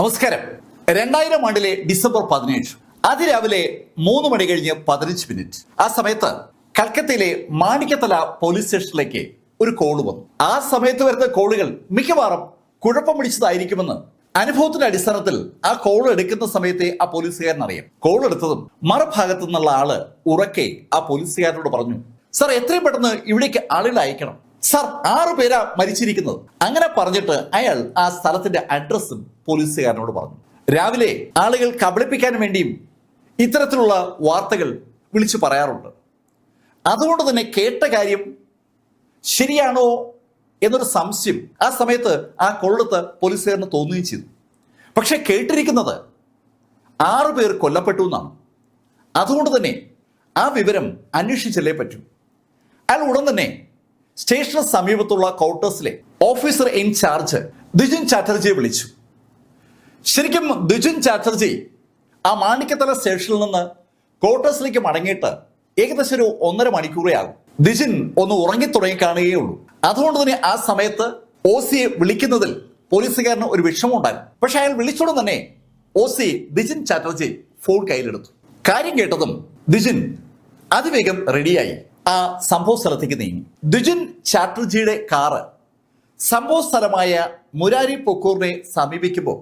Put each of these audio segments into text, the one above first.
നമസ്കാരം. രണ്ടായിരം ആണ്ടിലെ ഡിസംബർ പതിനേഴ് അതിരാവിലെ മൂന്ന് മണി കഴിഞ്ഞ് പതിനഞ്ച് മിനിറ്റ്. ആ സമയത്ത് കൽക്കത്തയിലെ മാണിക്കത്തല പോലീസ് സ്റ്റേഷനിലേക്ക് ഒരു കോൾ വന്നു. ആ സമയത്ത് വരുന്ന കോളുകൾ മിക്കവാറും കുഴപ്പം പിടിച്ചതായിരിക്കുമെന്ന് അനുഭവത്തിന്റെ അടിസ്ഥാനത്തിൽ ആ കോൾ എടുക്കുന്ന സമയത്തെ ആ പോലീസുകാരൻ അറിയാം. കോൾ എടുത്തതും മറുഭാഗത്തു നിന്നുള്ള ആൾ ഉറക്കെ ആ പോലീസുകാരനോട് പറഞ്ഞു സാർ എത്രയും പെട്ടെന്ന് ഇവിടേക്ക് ആളുകൾ അയക്കണം. സാർ ആറു പേരാ മരിച്ചിരിക്കുന്നത്. അങ്ങനെ പറഞ്ഞിട്ട് അയാൾ ആ സ്ഥലത്തിന്റെ അഡ്രസ്സും പോലീസുകാരനോട് പറഞ്ഞു. രാവിലെ ആളുകൾ കബളിപ്പിക്കാൻ വേണ്ടിയും ഇത്തരത്തിലുള്ള വാർത്തകൾ വിളിച്ചു പറയാറുണ്ട്. അതുകൊണ്ട് തന്നെ കേട്ട കാര്യം ശരിയാണോ എന്നൊരു സംശയം ആ സമയത്ത് ആ കൊള്ളത്ത് പോലീസുകാരന് തോന്നുകയും ചെയ്തു. പക്ഷെ കേട്ടിരിക്കുന്നത് ആറു പേർ കൊല്ലപ്പെട്ടു എന്നാണ്. അതുകൊണ്ട് തന്നെ ആ വിവരം അന്വേഷിച്ചല്ലേ പറ്റൂ. അയാൾ ഉടൻ തന്നെ സ്റ്റേഷന് സമീപത്തുള്ള ക്വാർട്ടേഴ്സിലെ ഓഫീസർ ഇൻ ചാർജ് ദിജുൻ ചാറ്റർജിയെ വിളിച്ചു. ശരിക്കും ദിജുൻ ചാറ്റർജി ആ മാണിക്കത്തല സ്റ്റേഷനിൽ നിന്ന് ക്വാർട്ടേഴ്സിലേക്ക് മടങ്ങിയിട്ട് ഏകദേശം ഒരു ഒന്നര മണിക്കൂറേ ആകും ദിജിൻ ഒന്ന് ഉറങ്ങി തുടങ്ങി കാണുകയേ ഉള്ളൂ അതുകൊണ്ട് തന്നെ ആ സമയത്ത് ഒ സിയെ വിളിക്കുന്നതിൽ പോലീസുകാരന് ഒരു വിഷമമുണ്ടായിരുന്നു പക്ഷെ അയാൾ വിളിച്ചോടും തന്നെ O C Dijin Chatterjee phone കയ്യിലെടുത്തു. കാര്യം കേട്ടതും ദിജിൻ അതിവേഗം റെഡിയായി. ആ സംഭവ സ്ഥലത്തേക്ക് നീങ്ങി. ദിജിൻ ചാറ്റർജിയുടെ കാറ് സംഭവ സ്ഥലമായ മുരാരി പൊക്കൂറിനെ സമീപിക്കുമ്പോൾ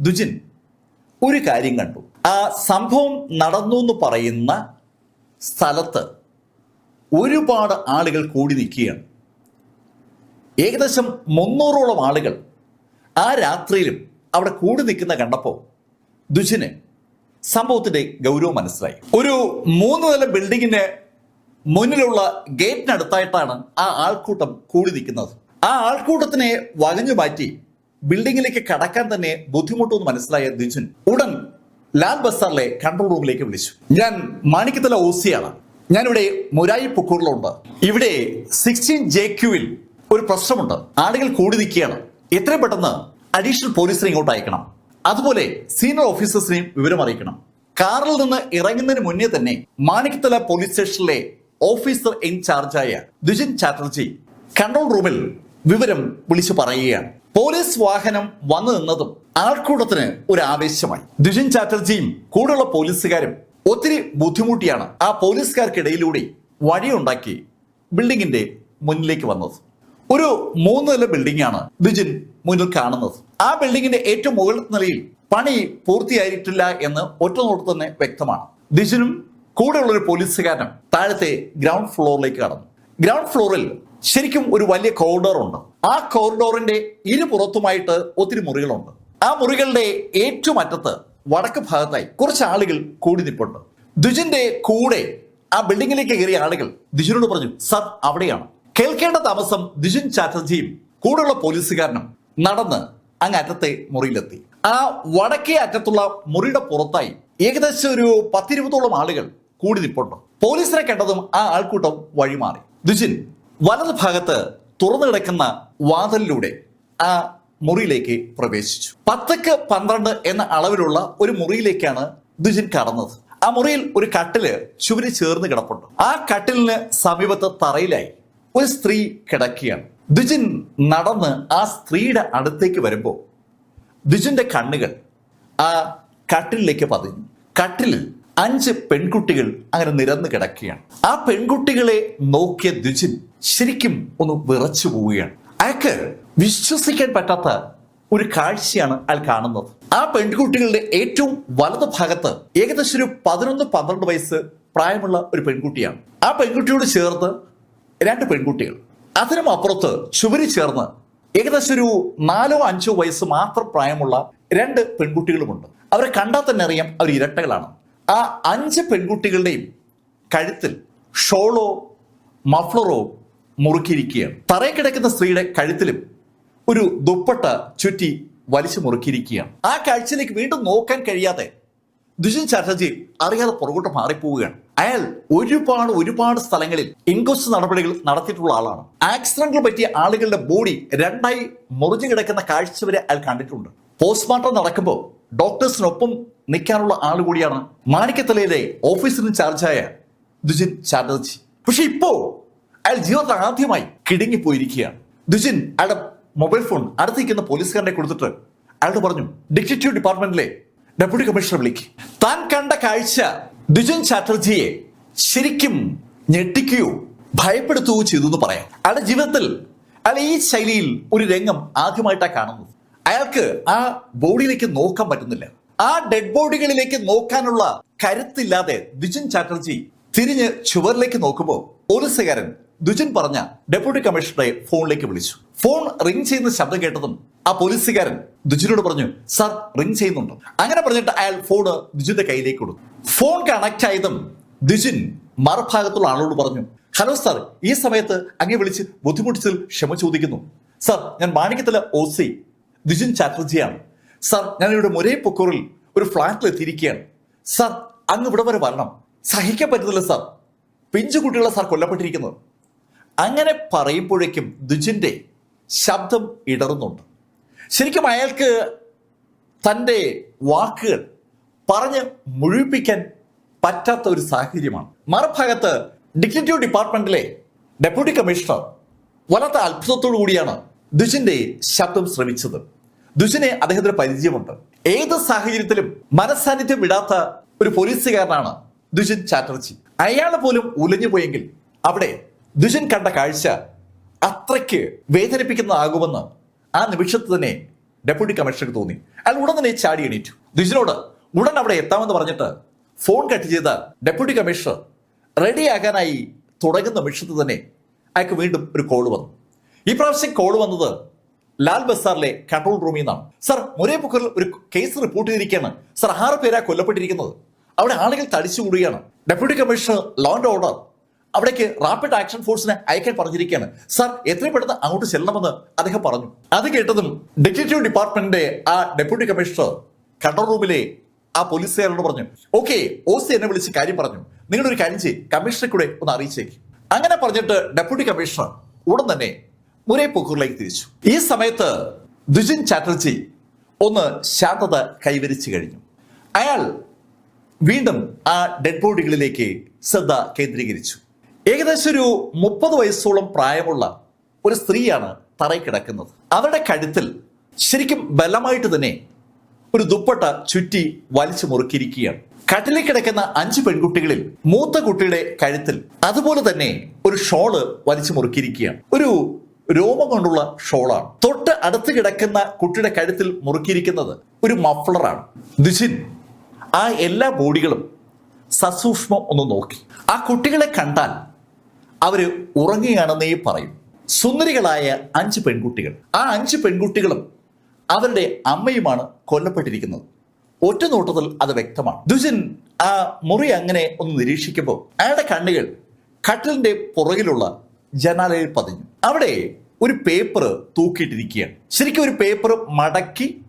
ദുജിൻ ഒരു കാര്യം കണ്ടു. ആ സംഭവം നടന്നു എന്ന് പറയുന്ന സ്ഥലത്ത് ഒരുപാട് ആളുകൾ കൂടി നിൽക്കുകയാണ്. ഏകദേശം മുന്നൂറോളം ആളുകൾ ആ രാത്രിയിലും അവിടെ കൂടി നിൽക്കുന്ന കണ്ടപ്പോൾ ദുജിന് സംഭവത്തിന്റെ ഗൗരവം മനസ്സിലായി. ഒരു മൂന്ന് നില ബിൽഡിങ്ങിന് മുന്നിലുള്ള ഗേറ്റിനടുത്തായിട്ടാണ് ആ ആൾക്കൂട്ടം കൂടി നിൽക്കുന്നത്. ആ ആൾക്കൂട്ടത്തിനെ വകഞ്ഞു മാറ്റി ബിൽഡിങ്ങിലേക്ക് കടക്കാൻ തന്നെ ബുദ്ധിമുട്ടെന്ന് മനസ്സിലായ ദിജുൻ ഉടൻ ലാൽ ബസാറിലെ കൺട്രോൾ റൂമിലേക്ക് വിളിച്ചു. ഞാൻ മാണിക്കത്തല ഓസിയാണ്. ഞാനിവിടെ മുരായി പുക്കൂറിലുണ്ട്. ഇവിടെ സിക്സ്റ്റീൻ ജെ ക്യൂവിൽ ഒരു പ്രശ്നമുണ്ട്. ആളുകൾ കൂടി നിൽക്കുകയാണ്. എത്രയും പെട്ടെന്ന് അഡീഷണൽ പോലീസിനെ ഇങ്ങോട്ട് അയക്കണം. അതുപോലെ സീനിയർ ഓഫീസേഴ്സിനെയും വിവരം അറിയിക്കണം. കാറിൽ നിന്ന് ഇറങ്ങുന്നതിന് മുന്നേ തന്നെ മാണിക്കത്തല പോലീസ് സ്റ്റേഷനിലെ ഓഫീസർ ഇൻചാർജായ ദുജിൻ ചാറ്റർജി കൺട്രോൾ റൂമിൽ വിവരം വിളിച്ചു പറയുകയാണ്. പോലീസ് വാഹനം വന്നു നിന്നതും ആൾക്കൂട്ടത്തിന് ഒരു ആവേശമായി. ദുജിൻ ചാറ്റർജിയും കൂടെയുള്ള പോലീസുകാരും ഒത്തിരി ബുദ്ധിമുട്ടിയാണ് ആ പോലീസുകാർക്കിടയിലൂടെ വഴിയുണ്ടാക്കി ബിൽഡിങ്ങിന്റെ മുന്നിലേക്ക് വന്നത്. ഒരു മൂന്ന് നില ബിൽഡിംഗ് ആണ് ദുജിൻ മുന്നിൽ കാണുന്നത്. ആ ബിൽഡിങ്ങിന്റെ ഏറ്റവും മുകളിൽ നിലയിൽ പണി പൂർത്തിയായിട്ടില്ല എന്ന് ഒറ്റ നോട്ട് തന്നെ വ്യക്തമാണ്. ദിജിനും കൂടെയുള്ള ഒരു പോലീസുകാരൻ താഴത്തെ ഗ്രൗണ്ട് ഫ്ലോറിലേക്ക് കടന്നു. ഗ്രൗണ്ട് ഫ്ലോറിൽ ശരിക്കും ഒരു വലിയ കോറിഡോർ ഉണ്ട്. ആ കോറിഡോറിന്റെ ഇരുപുറത്തുമായിട്ട് ഒത്തിരി മുറികളുണ്ട്. ആ മുറികളുടെ ഏറ്റവും അറ്റത്ത് വടക്ക് ഭാഗത്തായി കുറച്ച് ആളുകൾ കൂടി നിൽപ്പുണ്ട്. ദുജിന്റെ കൂടെ ആ ബിൽഡിങ്ങിലേക്ക് കയറിയ ആളുകൾ ദിജുനോട് പറഞ്ഞു സർ അവിടെയാണ്. കേൾക്കേണ്ട താമസം ദിജുൻ ചാറ്റർജിയും കൂടെയുള്ള പോലീസുകാരനും നടന്ന് അങ്ങ് അറ്റത്തെ മുറിയിലെത്തി. ആ വടക്കേ അറ്റത്തുള്ള മുറിയുടെ പുറത്തായി ഏകദേശം ഒരു പത്തിരുപതോളം ആളുകൾ കൂടി നിൽപ്പുണ്ട് പോലീസിനെ കണ്ടതും ആ ആൾക്കൂട്ടം വഴിമാറി. ദുജിൻ വലത് ഭാഗത്ത് തുറന്നു കിടക്കുന്ന വാതിലിലൂടെ ആ മുറിയിലേക്ക് പ്രവേശിച്ചു. പത്തക്ക് പന്ത്രണ്ട് എന്ന അളവിലുള്ള ഒരു മുറിയിലേക്കാണ് ദുജിൻ കടന്നത്. ആ മുറിയിൽ ഒരു കട്ടിൽ ചുവര് ചേർന്ന് കിടപ്പുണ്ട്. ആ കട്ടിലിന് സമീപത്ത് തറയിലായി ഒരു സ്ത്രീ കിടക്കുകയാണ്. ദുജിൻ നടന്ന് ആ സ്ത്രീയുടെ അടുത്തേക്ക് വരുമ്പോൾ ദുജിന്റെ കണ്ണുകൾ ആ കട്ടിലേക്ക് പതിഞ്ഞു. കട്ടിലിൽ അഞ്ച് പെൺകുട്ടികൾ അങ്ങനെ നിരന്ന് കിടക്കുകയാണ്. ആ പെൺകുട്ടികളെ നോക്കിയ ദ്വിജിൻ ശരിക്കും ഒന്ന് വിറച്ചു പോവുകയാണ്. അയാൾക്ക് വിശ്വസിക്കാൻ പറ്റാത്ത ഒരു കാഴ്ചയാണ് അയാൾ കാണുന്നത്. ആ പെൺകുട്ടികളുടെ ഏറ്റവും വലത് ഭാഗത്ത് ഏകദേശം ഒരു പതിനൊന്ന് പന്ത്രണ്ട് വയസ്സ് പ്രായമുള്ള ഒരു പെൺകുട്ടിയാണ്. ആ പെൺകുട്ടിയോട് ചേർത്ത് രണ്ട് പെൺകുട്ടികൾ. അതിനും അപ്പുറത്ത് ചുവരി ചേർന്ന് ഏകദേശം ഒരു നാലോ അഞ്ചോ വയസ്സ് മാത്രം പ്രായമുള്ള രണ്ട് പെൺകുട്ടികളുമുണ്ട്. അവരെ കണ്ടാൽ തന്നെ അറിയാം അവർ ഇരട്ടകളാണ്. ആ അഞ്ച് പെൺകുട്ടികളുടെയും കഴുത്തിൽ ഷോളോ മഫ്ലറോ മുറുക്കിയിരിക്കുകയാണ്. തറയിൽ കിടക്കുന്ന സ്ത്രീയുടെ കഴുത്തിലും ഒരു ദുപ്പട്ട ചുറ്റി വലിച്ചു മുറുക്കിയിരിക്കുകയാണ്. ആ കാഴ്ചയിലേക്ക് വീണ്ടും നോക്കാൻ കഴിയാതെ ദുഷ്യൻ ചാറ്റർജി അറിയാതെ പുറകോട്ട് മാറിപ്പോവുകയാണ്. അയാൾ ഒരുപാട് ഒരുപാട് സ്ഥലങ്ങളിൽ ഇൻക്വസ്റ്റ് നടപടികൾ നടത്തിയിട്ടുള്ള ആളാണ്. ആക്സിഡന്റിൽ പറ്റിയ ആളുകളുടെ ബോഡി രണ്ടായി മുറിഞ്ഞു കിടക്കുന്ന കാഴ്ച വരെ അയാൾ കണ്ടിട്ടുണ്ട്. പോസ്റ്റ്മോർട്ടം നടക്കുമ്പോൾ ഡോക്ടേഴ്സിനൊപ്പം നിൽക്കാനുള്ള ആൾ കൂടിയാണ് മാണിക്കത്തലയിലെ ഓഫീസിന് ചാർജായ ദുജിൻ ചാറ്റർജി. പക്ഷെ ഇപ്പോ അയാൾ ജീവിതത്തിൽ ആദ്യമായി കിടുങ്ങിപ്പോയിരിക്കുകയാണ്. ദുജിൻ അയാളുടെ മൊബൈൽ ഫോൺ അടുത്തിരിക്കുന്ന പോലീസുകാരനെ കൊടുത്തിട്ട് അയാളോട് പറഞ്ഞു ഡിറ്റക്റ്റീവ് ഡിപ്പാർട്ട്മെന്റിലെ ഡെപ്യൂട്ടി കമ്മീഷണർ വിളിക്ക്. താൻ കണ്ട കാഴ്ച ദുജിൻ ചാറ്റർജിയെ ശരിക്കും ഞെട്ടിക്കുകയോ ഭയപ്പെടുത്തുകയോ ചെയ്തു എന്ന് പറയാം. അയാളുടെ ജീവിതത്തിൽ അയാൾ ഈ ശൈലിയിൽ ഒരു രംഗം ആദ്യമായിട്ടാണ് കാണുന്നത്. അയാൾക്ക് ആ ബോഡിയിലേക്ക് നോക്കാൻ പറ്റുന്നില്ല. ആ ഡെഡ് ബോഡികളിലേക്ക് നോക്കാനുള്ള കരുത്തില്ലാതെ ദ്വിജൻ ചാറ്റർജി തിരിഞ്ഞ് ചുവരിലേക്ക് നോക്കുമ്പോൾ പോലീസുകാരൻ ദുജൻ പറഞ്ഞ ഡെപ്യൂട്ടി കമ്മീഷണറെ ഫോണിലേക്ക് വിളിച്ചു. ഫോൺ റിംഗ് ചെയ്യുന്ന ശബ്ദം കേട്ടതും ആ പോലീസുകാരൻ ദുജിനോട് പറഞ്ഞു സർ റിംഗ് ചെയ്യുന്നുണ്ട്. അങ്ങനെ പറഞ്ഞിട്ട് അയാൾ ഫോൺ ദുജിന്റെ കയ്യിലേക്ക് കൊടുത്തു. ഫോൺ കണക്ട് ആയതും ദുജിൻ മറുഭാഗത്തുള്ള ആളോട് പറഞ്ഞു ഹലോ സാർ ഈ സമയത്ത് അങ്ങേ വിളിച്ച് ബുദ്ധിമുട്ടിച്ചതിൽ ക്ഷമ ചോദിക്കുന്നു. സർ ഞാൻ മാണിക്കത്തിലെ ഒ സി ദുജിൻ ചാറ്റർജിയാണ്. സർ ഞാൻ ഇവിടെ മുരേ പൊക്കൂറിൽ ഒരു ഫ്ലാറ്റിൽ എത്തിയിരിക്കുകയാണ് സർ അങ്ങ് ഇവിടെ വരെ വരണം. സഹിക്കാൻ പറ്റുന്നില്ല സർ. പിഞ്ചു കുട്ടികളെ സാർ കൊല്ലപ്പെട്ടിരിക്കുന്നത്. അങ്ങനെ പറയുമ്പോഴേക്കും ദുജിന്റെ ശബ്ദം ഇടറുന്നുണ്ട്. ശരിക്കും അയാൾക്ക് തന്റെ വാക്കുകൾ പറഞ്ഞ് മുഴുവിപ്പിക്കാൻ പറ്റാത്ത ഒരു സാഹചര്യമാണ്. മറുഭാഗത്ത് ഡിഗ്നിറ്റീവ് ഡിപ്പാർട്ട്മെന്റിലെ ഡെപ്യൂട്ടി കമ്മീഷണർ വല്ലാത്ത അത്ഭുതത്തോടു കൂടിയാണ് ദുജിന്റെ ശബ്ദം ശ്രമിച്ചത് ദുഷിനെ അദ്ദേഹത്തിന് പരിചയമുണ്ട്. ഏത് സാഹചര്യത്തിലും മനസാന്നിധ്യം വിടാത്ത ഒരു പോലീസുകാരനാണ് ദുഷിൻ ചാറ്റർജി. അയാൾ പോലും ഉലഞ്ഞു പോയെങ്കിൽ അവിടെ ദുഷിൻ കണ്ട കാഴ്ച അത്രയ്ക്ക് വേദനിപ്പിക്കുന്നതാകുമെന്ന് ആ നിമിഷത്ത് തന്നെ ഡെപ്യൂട്ടി കമ്മീഷണർക്ക് തോന്നി. അയാൾ ഉടൻ തന്നെ ചാടി എണീറ്റു. ദുഷിനോട് ഉടൻ അവിടെ എത്താമെന്ന് പറഞ്ഞിട്ട് ഫോൺ കട്ട് ചെയ്ത ഡെപ്യൂട്ടി കമ്മീഷണർ റെഡിയാകാനായി തുടങ്ങുന്ന നിമിഷത്ത് തന്നെ അയാൾക്ക് വീണ്ടും ഒരു കോൾ വന്നു. ഈ പ്രാവശ്യം കോൾ വന്നത് ലാൽ ബസാറിലെ കൺട്രോൾ റൂമിൽ നിന്നാണ്. സർ മുരേ പുക്കറിൽ ഒരു കേസ് റിപ്പോർട്ട് ചെയ്തിരിക്കുകയാണ്. സർ ആറ് പേരാ കൊല്ലപ്പെട്ടിരിക്കുന്നത്. അവിടെ ആളുകൾ തടിച്ചുകൂടുകയാണ് deputy commissioner law and order അവിടേക്ക് റാപ്പിഡ് ആക്ഷൻ ഫോഴ്സിനെ അയക്കാൻ പറഞ്ഞിരിക്കുകയാണ്. സർ എത്രയും പെട്ടെന്ന് അങ്ങോട്ട് ചെല്ലണമെന്ന് അദ്ദേഹം പറഞ്ഞു. അത് കേട്ടതും ഡിറ്റക്റ്റീവ് ഡിപ്പാർട്ട്മെന്റിന്റെ ആ ഡെപ്യൂട്ടി കമ്മീഷണർ കൺട്രോൾ റൂമിലെ ആ പോലീസുകാരോട് പറഞ്ഞു ഓക്കെ ഒ സി എന്നെ വിളിച്ച് കാര്യം പറഞ്ഞു. നിങ്ങളൊരു കാര്യം ചെയ്യും. കമ്മീഷണറെ കൂടെ ഒന്ന് അറിയിച്ചേക്ക്. അങ്ങനെ പറഞ്ഞിട്ട് ഡെപ്യൂട്ടി കമ്മീഷണർ ഉടൻ തന്നെ മുരേ പൊക്കൂറിലേക്ക് തിരിച്ചു. ഈ സമയത്ത് ദുജിൻ ചാറ്റർജി ഒന്ന് ശാന്തത കൈവരിച്ചു കഴിഞ്ഞു. അയാൾ വീണ്ടും ആ ഡെഡ് ബോഡികളിലേക്ക് ശ്രദ്ധ കേന്ദ്രീകരിച്ചു. ഏകദേശം ഒരു മുപ്പത് വയസ്സോളം പ്രായമുള്ള ഒരു സ്ത്രീയാണ് തറയിൽ കിടക്കുന്നത്. അവരുടെ കഴുത്തിൽ ശരിക്കും ബലമായിട്ട് തന്നെ ഒരു ദുപ്പട്ട ചുറ്റി വലിച്ചു മുറുക്കിയിരിക്കുകയാണ്. കട്ടിലിൽ കിടക്കുന്ന അഞ്ച് പെൺകുട്ടികളിൽ മൂത്ത കുട്ടിയുടെ കഴുത്തിൽ അതുപോലെ തന്നെ ഒരു ഷോൾ വലിച്ചു മുറുക്കിയിരിക്കുകയാണ്. ഒരു രോമം കൊണ്ടുള്ള ഷോളാണ്. തൊട്ട് അടുത്ത് കിടക്കുന്ന കുട്ടിയുടെ കഴുത്തിൽ മുറുക്കിയിരിക്കുന്നത് ഒരു മഫ്ലറാണ്. ദിശിൻ ആ എല്ലാ ബോഡികളും സസൂക്ഷ്മം ഒന്ന് നോക്കി. ആ കുട്ടികളെ കണ്ടാൽ അവർ ഉറങ്ങുകയാണെന്നേ പറയും. സുന്ദരികളായ അഞ്ച് പെൺകുട്ടികൾ. ആ അഞ്ച് പെൺകുട്ടികളും അവരുടെ അമ്മയുമാണ് കൊല്ലപ്പെട്ടിരിക്കുന്നത്. ഒറ്റ നോട്ടത്തിൽ അത് വ്യക്തമാണ്. ദുജിൻ ആ മുറി അങ്ങനെ ഒന്ന് നിരീക്ഷിക്കുമ്പോൾ അയാളുടെ കണ്ണുകൾ കട്ടിലിന്റെ പുറകിലുള്ള ജനാലയിൽ പതിഞ്ഞു. അവിടെ ഒരു പേപ്പർ തൂക്കിയിട്ടിരിക്കുകയാണ്. ശരിക്കും ഒരു പേപ്പർ മടക്കി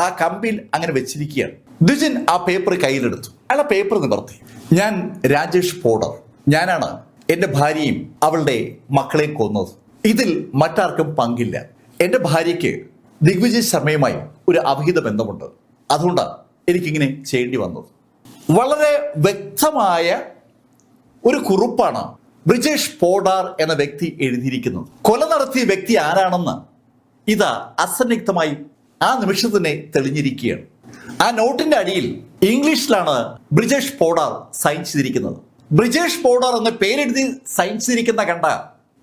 ആ കമ്പിയിൽ അങ്ങനെ വെച്ചിരിക്കുകയാണ്. ദ്വിജിൻ ആ പേപ്പർ കയ്യിലെടുത്തു. അയാൾ ആ പേപ്പർ നിവർത്തി. ഞാൻ രാജേഷ് പോഡർ. ഞാനാണ് എന്റെ ഭാര്യയും അവളുടെ മക്കളെയും കൊന്നത്. ഇതിൽ മറ്റാർക്കും പങ്കില്ല. എന്റെ ഭാര്യയ്ക്ക് ദിഗ്വിജയ് ശർമ്മയുമായി ഒരു അവിഹിത ബന്ധമുണ്ട്. അതുകൊണ്ടാണ് എനിക്കിങ്ങനെ ചെയ്യേണ്ടി വന്നത്. വളരെ വ്യക്തമായ ഒരു കുറിപ്പാണ് ബ്രിജേഷ് പോഡാർ എന്ന വ്യക്തി എഴുതിയിരിക്കുന്നത് കൊല നടത്തിയ വ്യക്തി ആരാണെന്ന് ഇതാ അസന്നിഗ്ധമായി ആ നിമിഷത്തിനെ തെളിഞ്ഞിരിക്കുകയാണ്. ആ നോട്ടിന്റെ അടിയിൽ ഇംഗ്ലീഷിലാണ് ബ്രിജേഷ് പോഡാർ സൈൻ ചെയ്തിരിക്കുന്നത്. ബ്രിജേഷ് പോഡാർ എന്ന പേരെഴുതി സൈൻ ചെയ്തിരിക്കുന്ന കണ്ട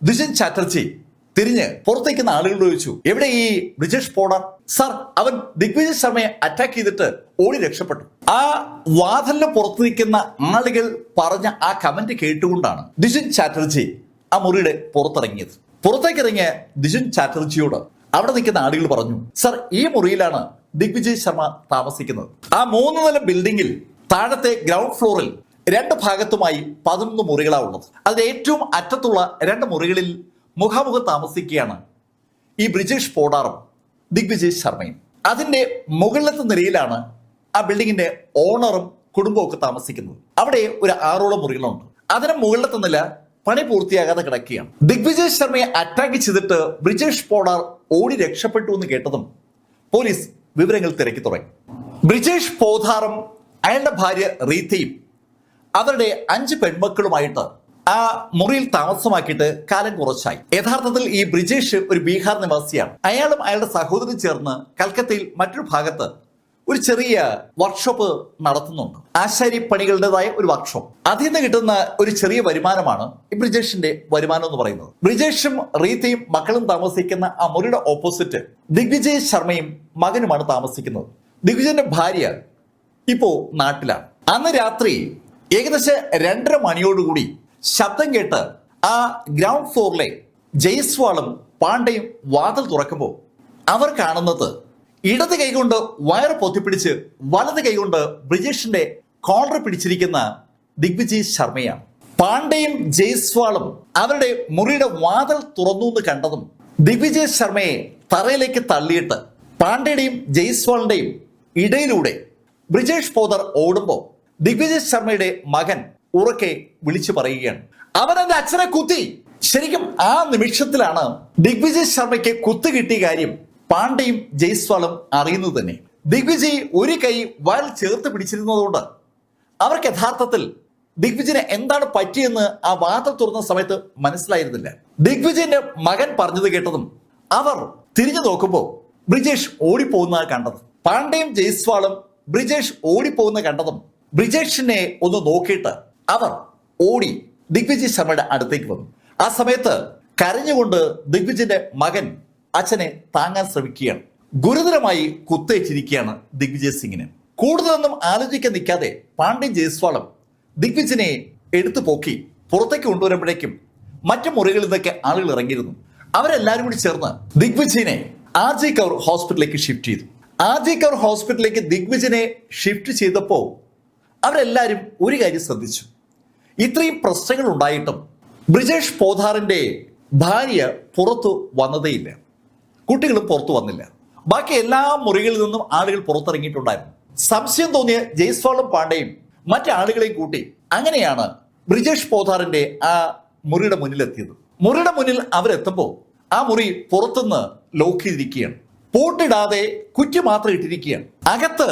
ദുജൻ ചാറ്റർജി തിരിഞ്ഞ് പുറത്തേക്കുന്ന ആളുകളോട് ചോദിച്ചു എവിടെ ഈ ബ്രിജേഷ് പോഡർ സർ അവൻ ദിഗ്വിജയ് ശർമ്മയെ അറ്റാക്ക് ചെയ്തിട്ട് ഓടി രക്ഷപ്പെട്ടു. ആ വാതിലിന് പുറത്ത് നിൽക്കുന്ന ആളുകൾ പറഞ്ഞ ആ കമന്റ് കേട്ടുകൊണ്ടാണ് ദിജൻ ചാറ്റർജി ആ മുറിയുടെ പുറത്തിറങ്ങിയത്. പുറത്തേക്ക് ഇറങ്ങിയ ദിജൻ ചാറ്റർജിയോട് അവിടെ നിൽക്കുന്ന ആളുകൾ പറഞ്ഞു സർ ഈ മുറിയിലാണ് ദിഗ്വിജയ് ശർമ്മ താമസിക്കുന്നത്. ആ മൂന്ന് നില ബിൽഡിംഗിൽ താഴത്തെ ഗ്രൗണ്ട് ഫ്ലോറിൽ രണ്ട് ഭാഗത്തുമായി പതിനൊന്ന് മുറികളാണ് ഉള്ളത്. അതിൽ ഏറ്റവും അറ്റത്തുള്ള രണ്ട് മുറികളിൽ മുഖാമുഖം താമസിക്കുകയാണ് ഈ ബ്രിജേഷ് പോഡാറും ദിഗ്വിജയ് ശർമ്മയും. അതിന്റെ മുകളിലത്തെ നിലയിലാണ് ആ ബിൽഡിങ്ങിന്റെ ഓണറും കുടുംബവും ഒക്കെ താമസിക്കുന്നത്. അവിടെ ഒരു ആറോളം മുറികളുണ്ട്. അതിന് മുകളിലത്തെ നില പണി പൂർത്തിയാകാതെ കിടക്കുകയാണ്. ദിഗ്വിജയ് ശർമ്മയെ അറ്റാക്ക് ചെയ്തിട്ട് ബ്രിജേഷ് പോഡാർ ഓടി രക്ഷപ്പെട്ടു എന്ന് കേട്ടതും പോലീസ് വിവരങ്ങൾ തിരക്കി തുടങ്ങി. ബ്രിജേഷ് പോധാറും അയാളുടെ ഭാര്യ റീത്തയും അവരുടെ അഞ്ച് പെൺമക്കളുമായിട്ട് ആ മുറിയിൽ താമസമാക്കിയിട്ട് കാലം കുറച്ചായി. യഥാർത്ഥത്തിൽ ഈ ബ്രിജേഷ് ഒരു ബീഹാർ നിവാസിയാണ്. അയാളും അയാളുടെ സഹോദരി ചേർന്ന് കൽക്കത്തയിൽ മറ്റൊരു ഭാഗത്ത് ഒരു ചെറിയ വർക്ക്ഷോപ്പ് നടത്തുന്നുണ്ട്. ആശാരി പണികളുടേതായ ഒരു വർക്ക്ഷോപ്പ് അതിൽ നിന്ന് കിട്ടുന്ന ഒരു ചെറിയ വരുമാനമാണ് ഈ ബ്രിജേഷിന്റെ വരുമാനം എന്ന് പറയുന്നത്. ബ്രിജേഷും റീത്തയും മക്കളും താമസിക്കുന്ന ആ മുറിയുടെ ഓപ്പോസിറ്റ് ദിഗ്വിജയ് ശർമ്മയും മകനുമാണ് താമസിക്കുന്നത്. ദിഗ്വിജയന്റെ ഭാര്യ ഇപ്പോ നാട്ടിലാണ്. അന്ന് രാത്രി ഏകദേശം രണ്ടര മണിയോടുകൂടി ശബ്ദം കേട്ട് ആ ഗ്രൗണ്ട് ഫ്ലോറിലെ ജയ്സ്വാളും പാണ്ഡയും വാതിൽ തുറക്കുമ്പോൾ അവർ കാണുന്നത് ഇടത് കൈകൊണ്ട് വയർ പൊത്തിപ്പിടിച്ച് വലത് കൈകൊണ്ട് ബ്രിജേഷിന്റെ കോളർ പിടിച്ചിരിക്കുന്ന ദിഗ്വിജയ് ശർമ്മയാണ്. പാണ്ഡയും ജയ്സ്വാളും അവരുടെ മുറിയുടെ വാതിൽ തുറന്നു എന്ന് കണ്ടതും ദിഗ്വിജയ് ശർമ്മയെ തറയിലേക്ക് തള്ളിയിട്ട് പാണ്ഡയുടെയും ജയ്സ്വാളിന്റെയും ഇടയിലൂടെ ബ്രിജേഷ് പോദർ ഓടുമ്പോൾ ദിഗ്വിജയ് ശർമ്മയുടെ മകൻ ഉറക്കെ വിളിച്ചു പറയുകയാണ്. അവൻ എന്റെ അച്ഛനെ കുത്തി. ശരിക്കും ആ നിമിഷത്തിലാണ് ദിഗ്വിജയ് ശർമ്മയ്ക്ക് കുത്തു കിട്ടിയ കാര്യം പാണ്ഡയും ജയ്സ്വാളും അറിയുന്നത് തന്നെ. ദിഗ്വിജയ് ഒരു കൈ വയൽ ചേർത്ത് പിടിച്ചിരുന്നതുകൊണ്ട് അവർക്ക് യഥാർത്ഥത്തിൽ ദിഗ്വിജിനെ എന്താണ് പറ്റിയെന്ന് ആ വാർത്ത തുറന്ന സമയത്ത് മനസ്സിലായിരുന്നില്ല. ദിഗ്വിജയന്റെ മകൻ പറഞ്ഞത് കേട്ടതും അവർ തിരിഞ്ഞു നോക്കുമ്പോൾ ബ്രിജേഷ് ഓടിപ്പോകുന്ന കണ്ടത്. പാണ്ഡയും ജയ്സ്വാളും ബ്രിജേഷ് ഓടിപ്പോകുന്ന കണ്ടതും ബ്രിജേഷിനെ ഒന്ന് നോക്കിയിട്ട് അവർ ഓടി ദിഗ്വിജി ശർമ്മയുടെ അടുത്തേക്ക് വന്നു. ആ സമയത്ത് കരഞ്ഞുകൊണ്ട് ദിഗ്വിജിന്റെ മകൻ അച്ഛനെ താങ്ങാൻ ശ്രമിക്കുകയാണ്. ഗുരുതരമായി കുത്തേച്ചിരിക്കുകയാണ് ദിഗ്വിജയ് സിംഗിന്. കൂടുതലൊന്നും ആലോചിക്കാൻ നിൽക്കാതെ പാണ്ഡ്യൻ ജയ്സ്വാളും ദിഗ്വിജിനെ എടുത്തു പോക്കി പുറത്തേക്ക് കൊണ്ടുവരുമ്പോഴേക്കും മറ്റു മുറികളിൽ നിന്നൊക്കെ ആളുകൾ ഇറങ്ങിയിരുന്നു. അവരെല്ലാവരും കൂടി ചേർന്ന് ദിഗ്വിജിനെ ആർ ജി കൗർ ഹോസ്പിറ്റലിലേക്ക് ഷിഫ്റ്റ് ചെയ്തു. ആർ ജി കൗർ ഹോസ്പിറ്റലിലേക്ക് ദിഗ്വിജിനെ ഷിഫ്റ്റ് ചെയ്തപ്പോൾ അവരെല്ലാവരും ഒരു കാര്യം ശ്രദ്ധിച്ചു. ഇത്രയും പ്രശ്നങ്ങൾ ഉണ്ടായിട്ടും ബ്രിജേഷ് പോധാറിന്റെ ഭാര്യ പുറത്തു വന്നതേയില്ല. കുട്ടികളും പുറത്തു വന്നില്ല. ബാക്കി എല്ലാ മുറികളിൽ നിന്നും ആളുകൾ പുറത്തിറങ്ങിയിട്ടുണ്ടായിരുന്നു. സംശയം തോന്നിയ ജയ്സ്വാളും പാണ്ഡെയും മറ്റു ആളുകളെയും കൂട്ടി അങ്ങനെയാണ് ബ്രിജേഷ് പോധാറിന്റെ ആ മുറിയുടെ മുന്നിലെത്തിയത്. മുറിയുടെ മുന്നിൽ അവരെത്തുമ്പോൾ ആ മുറി പുറത്തുനിന്ന് ലോക്ക് ചെയ്തിരിക്കുകയാണ്. പൂട്ടിടാതെ കുറ്റി മാത്രം ഇട്ടിരിക്കുകയാണ്. അകത്ത്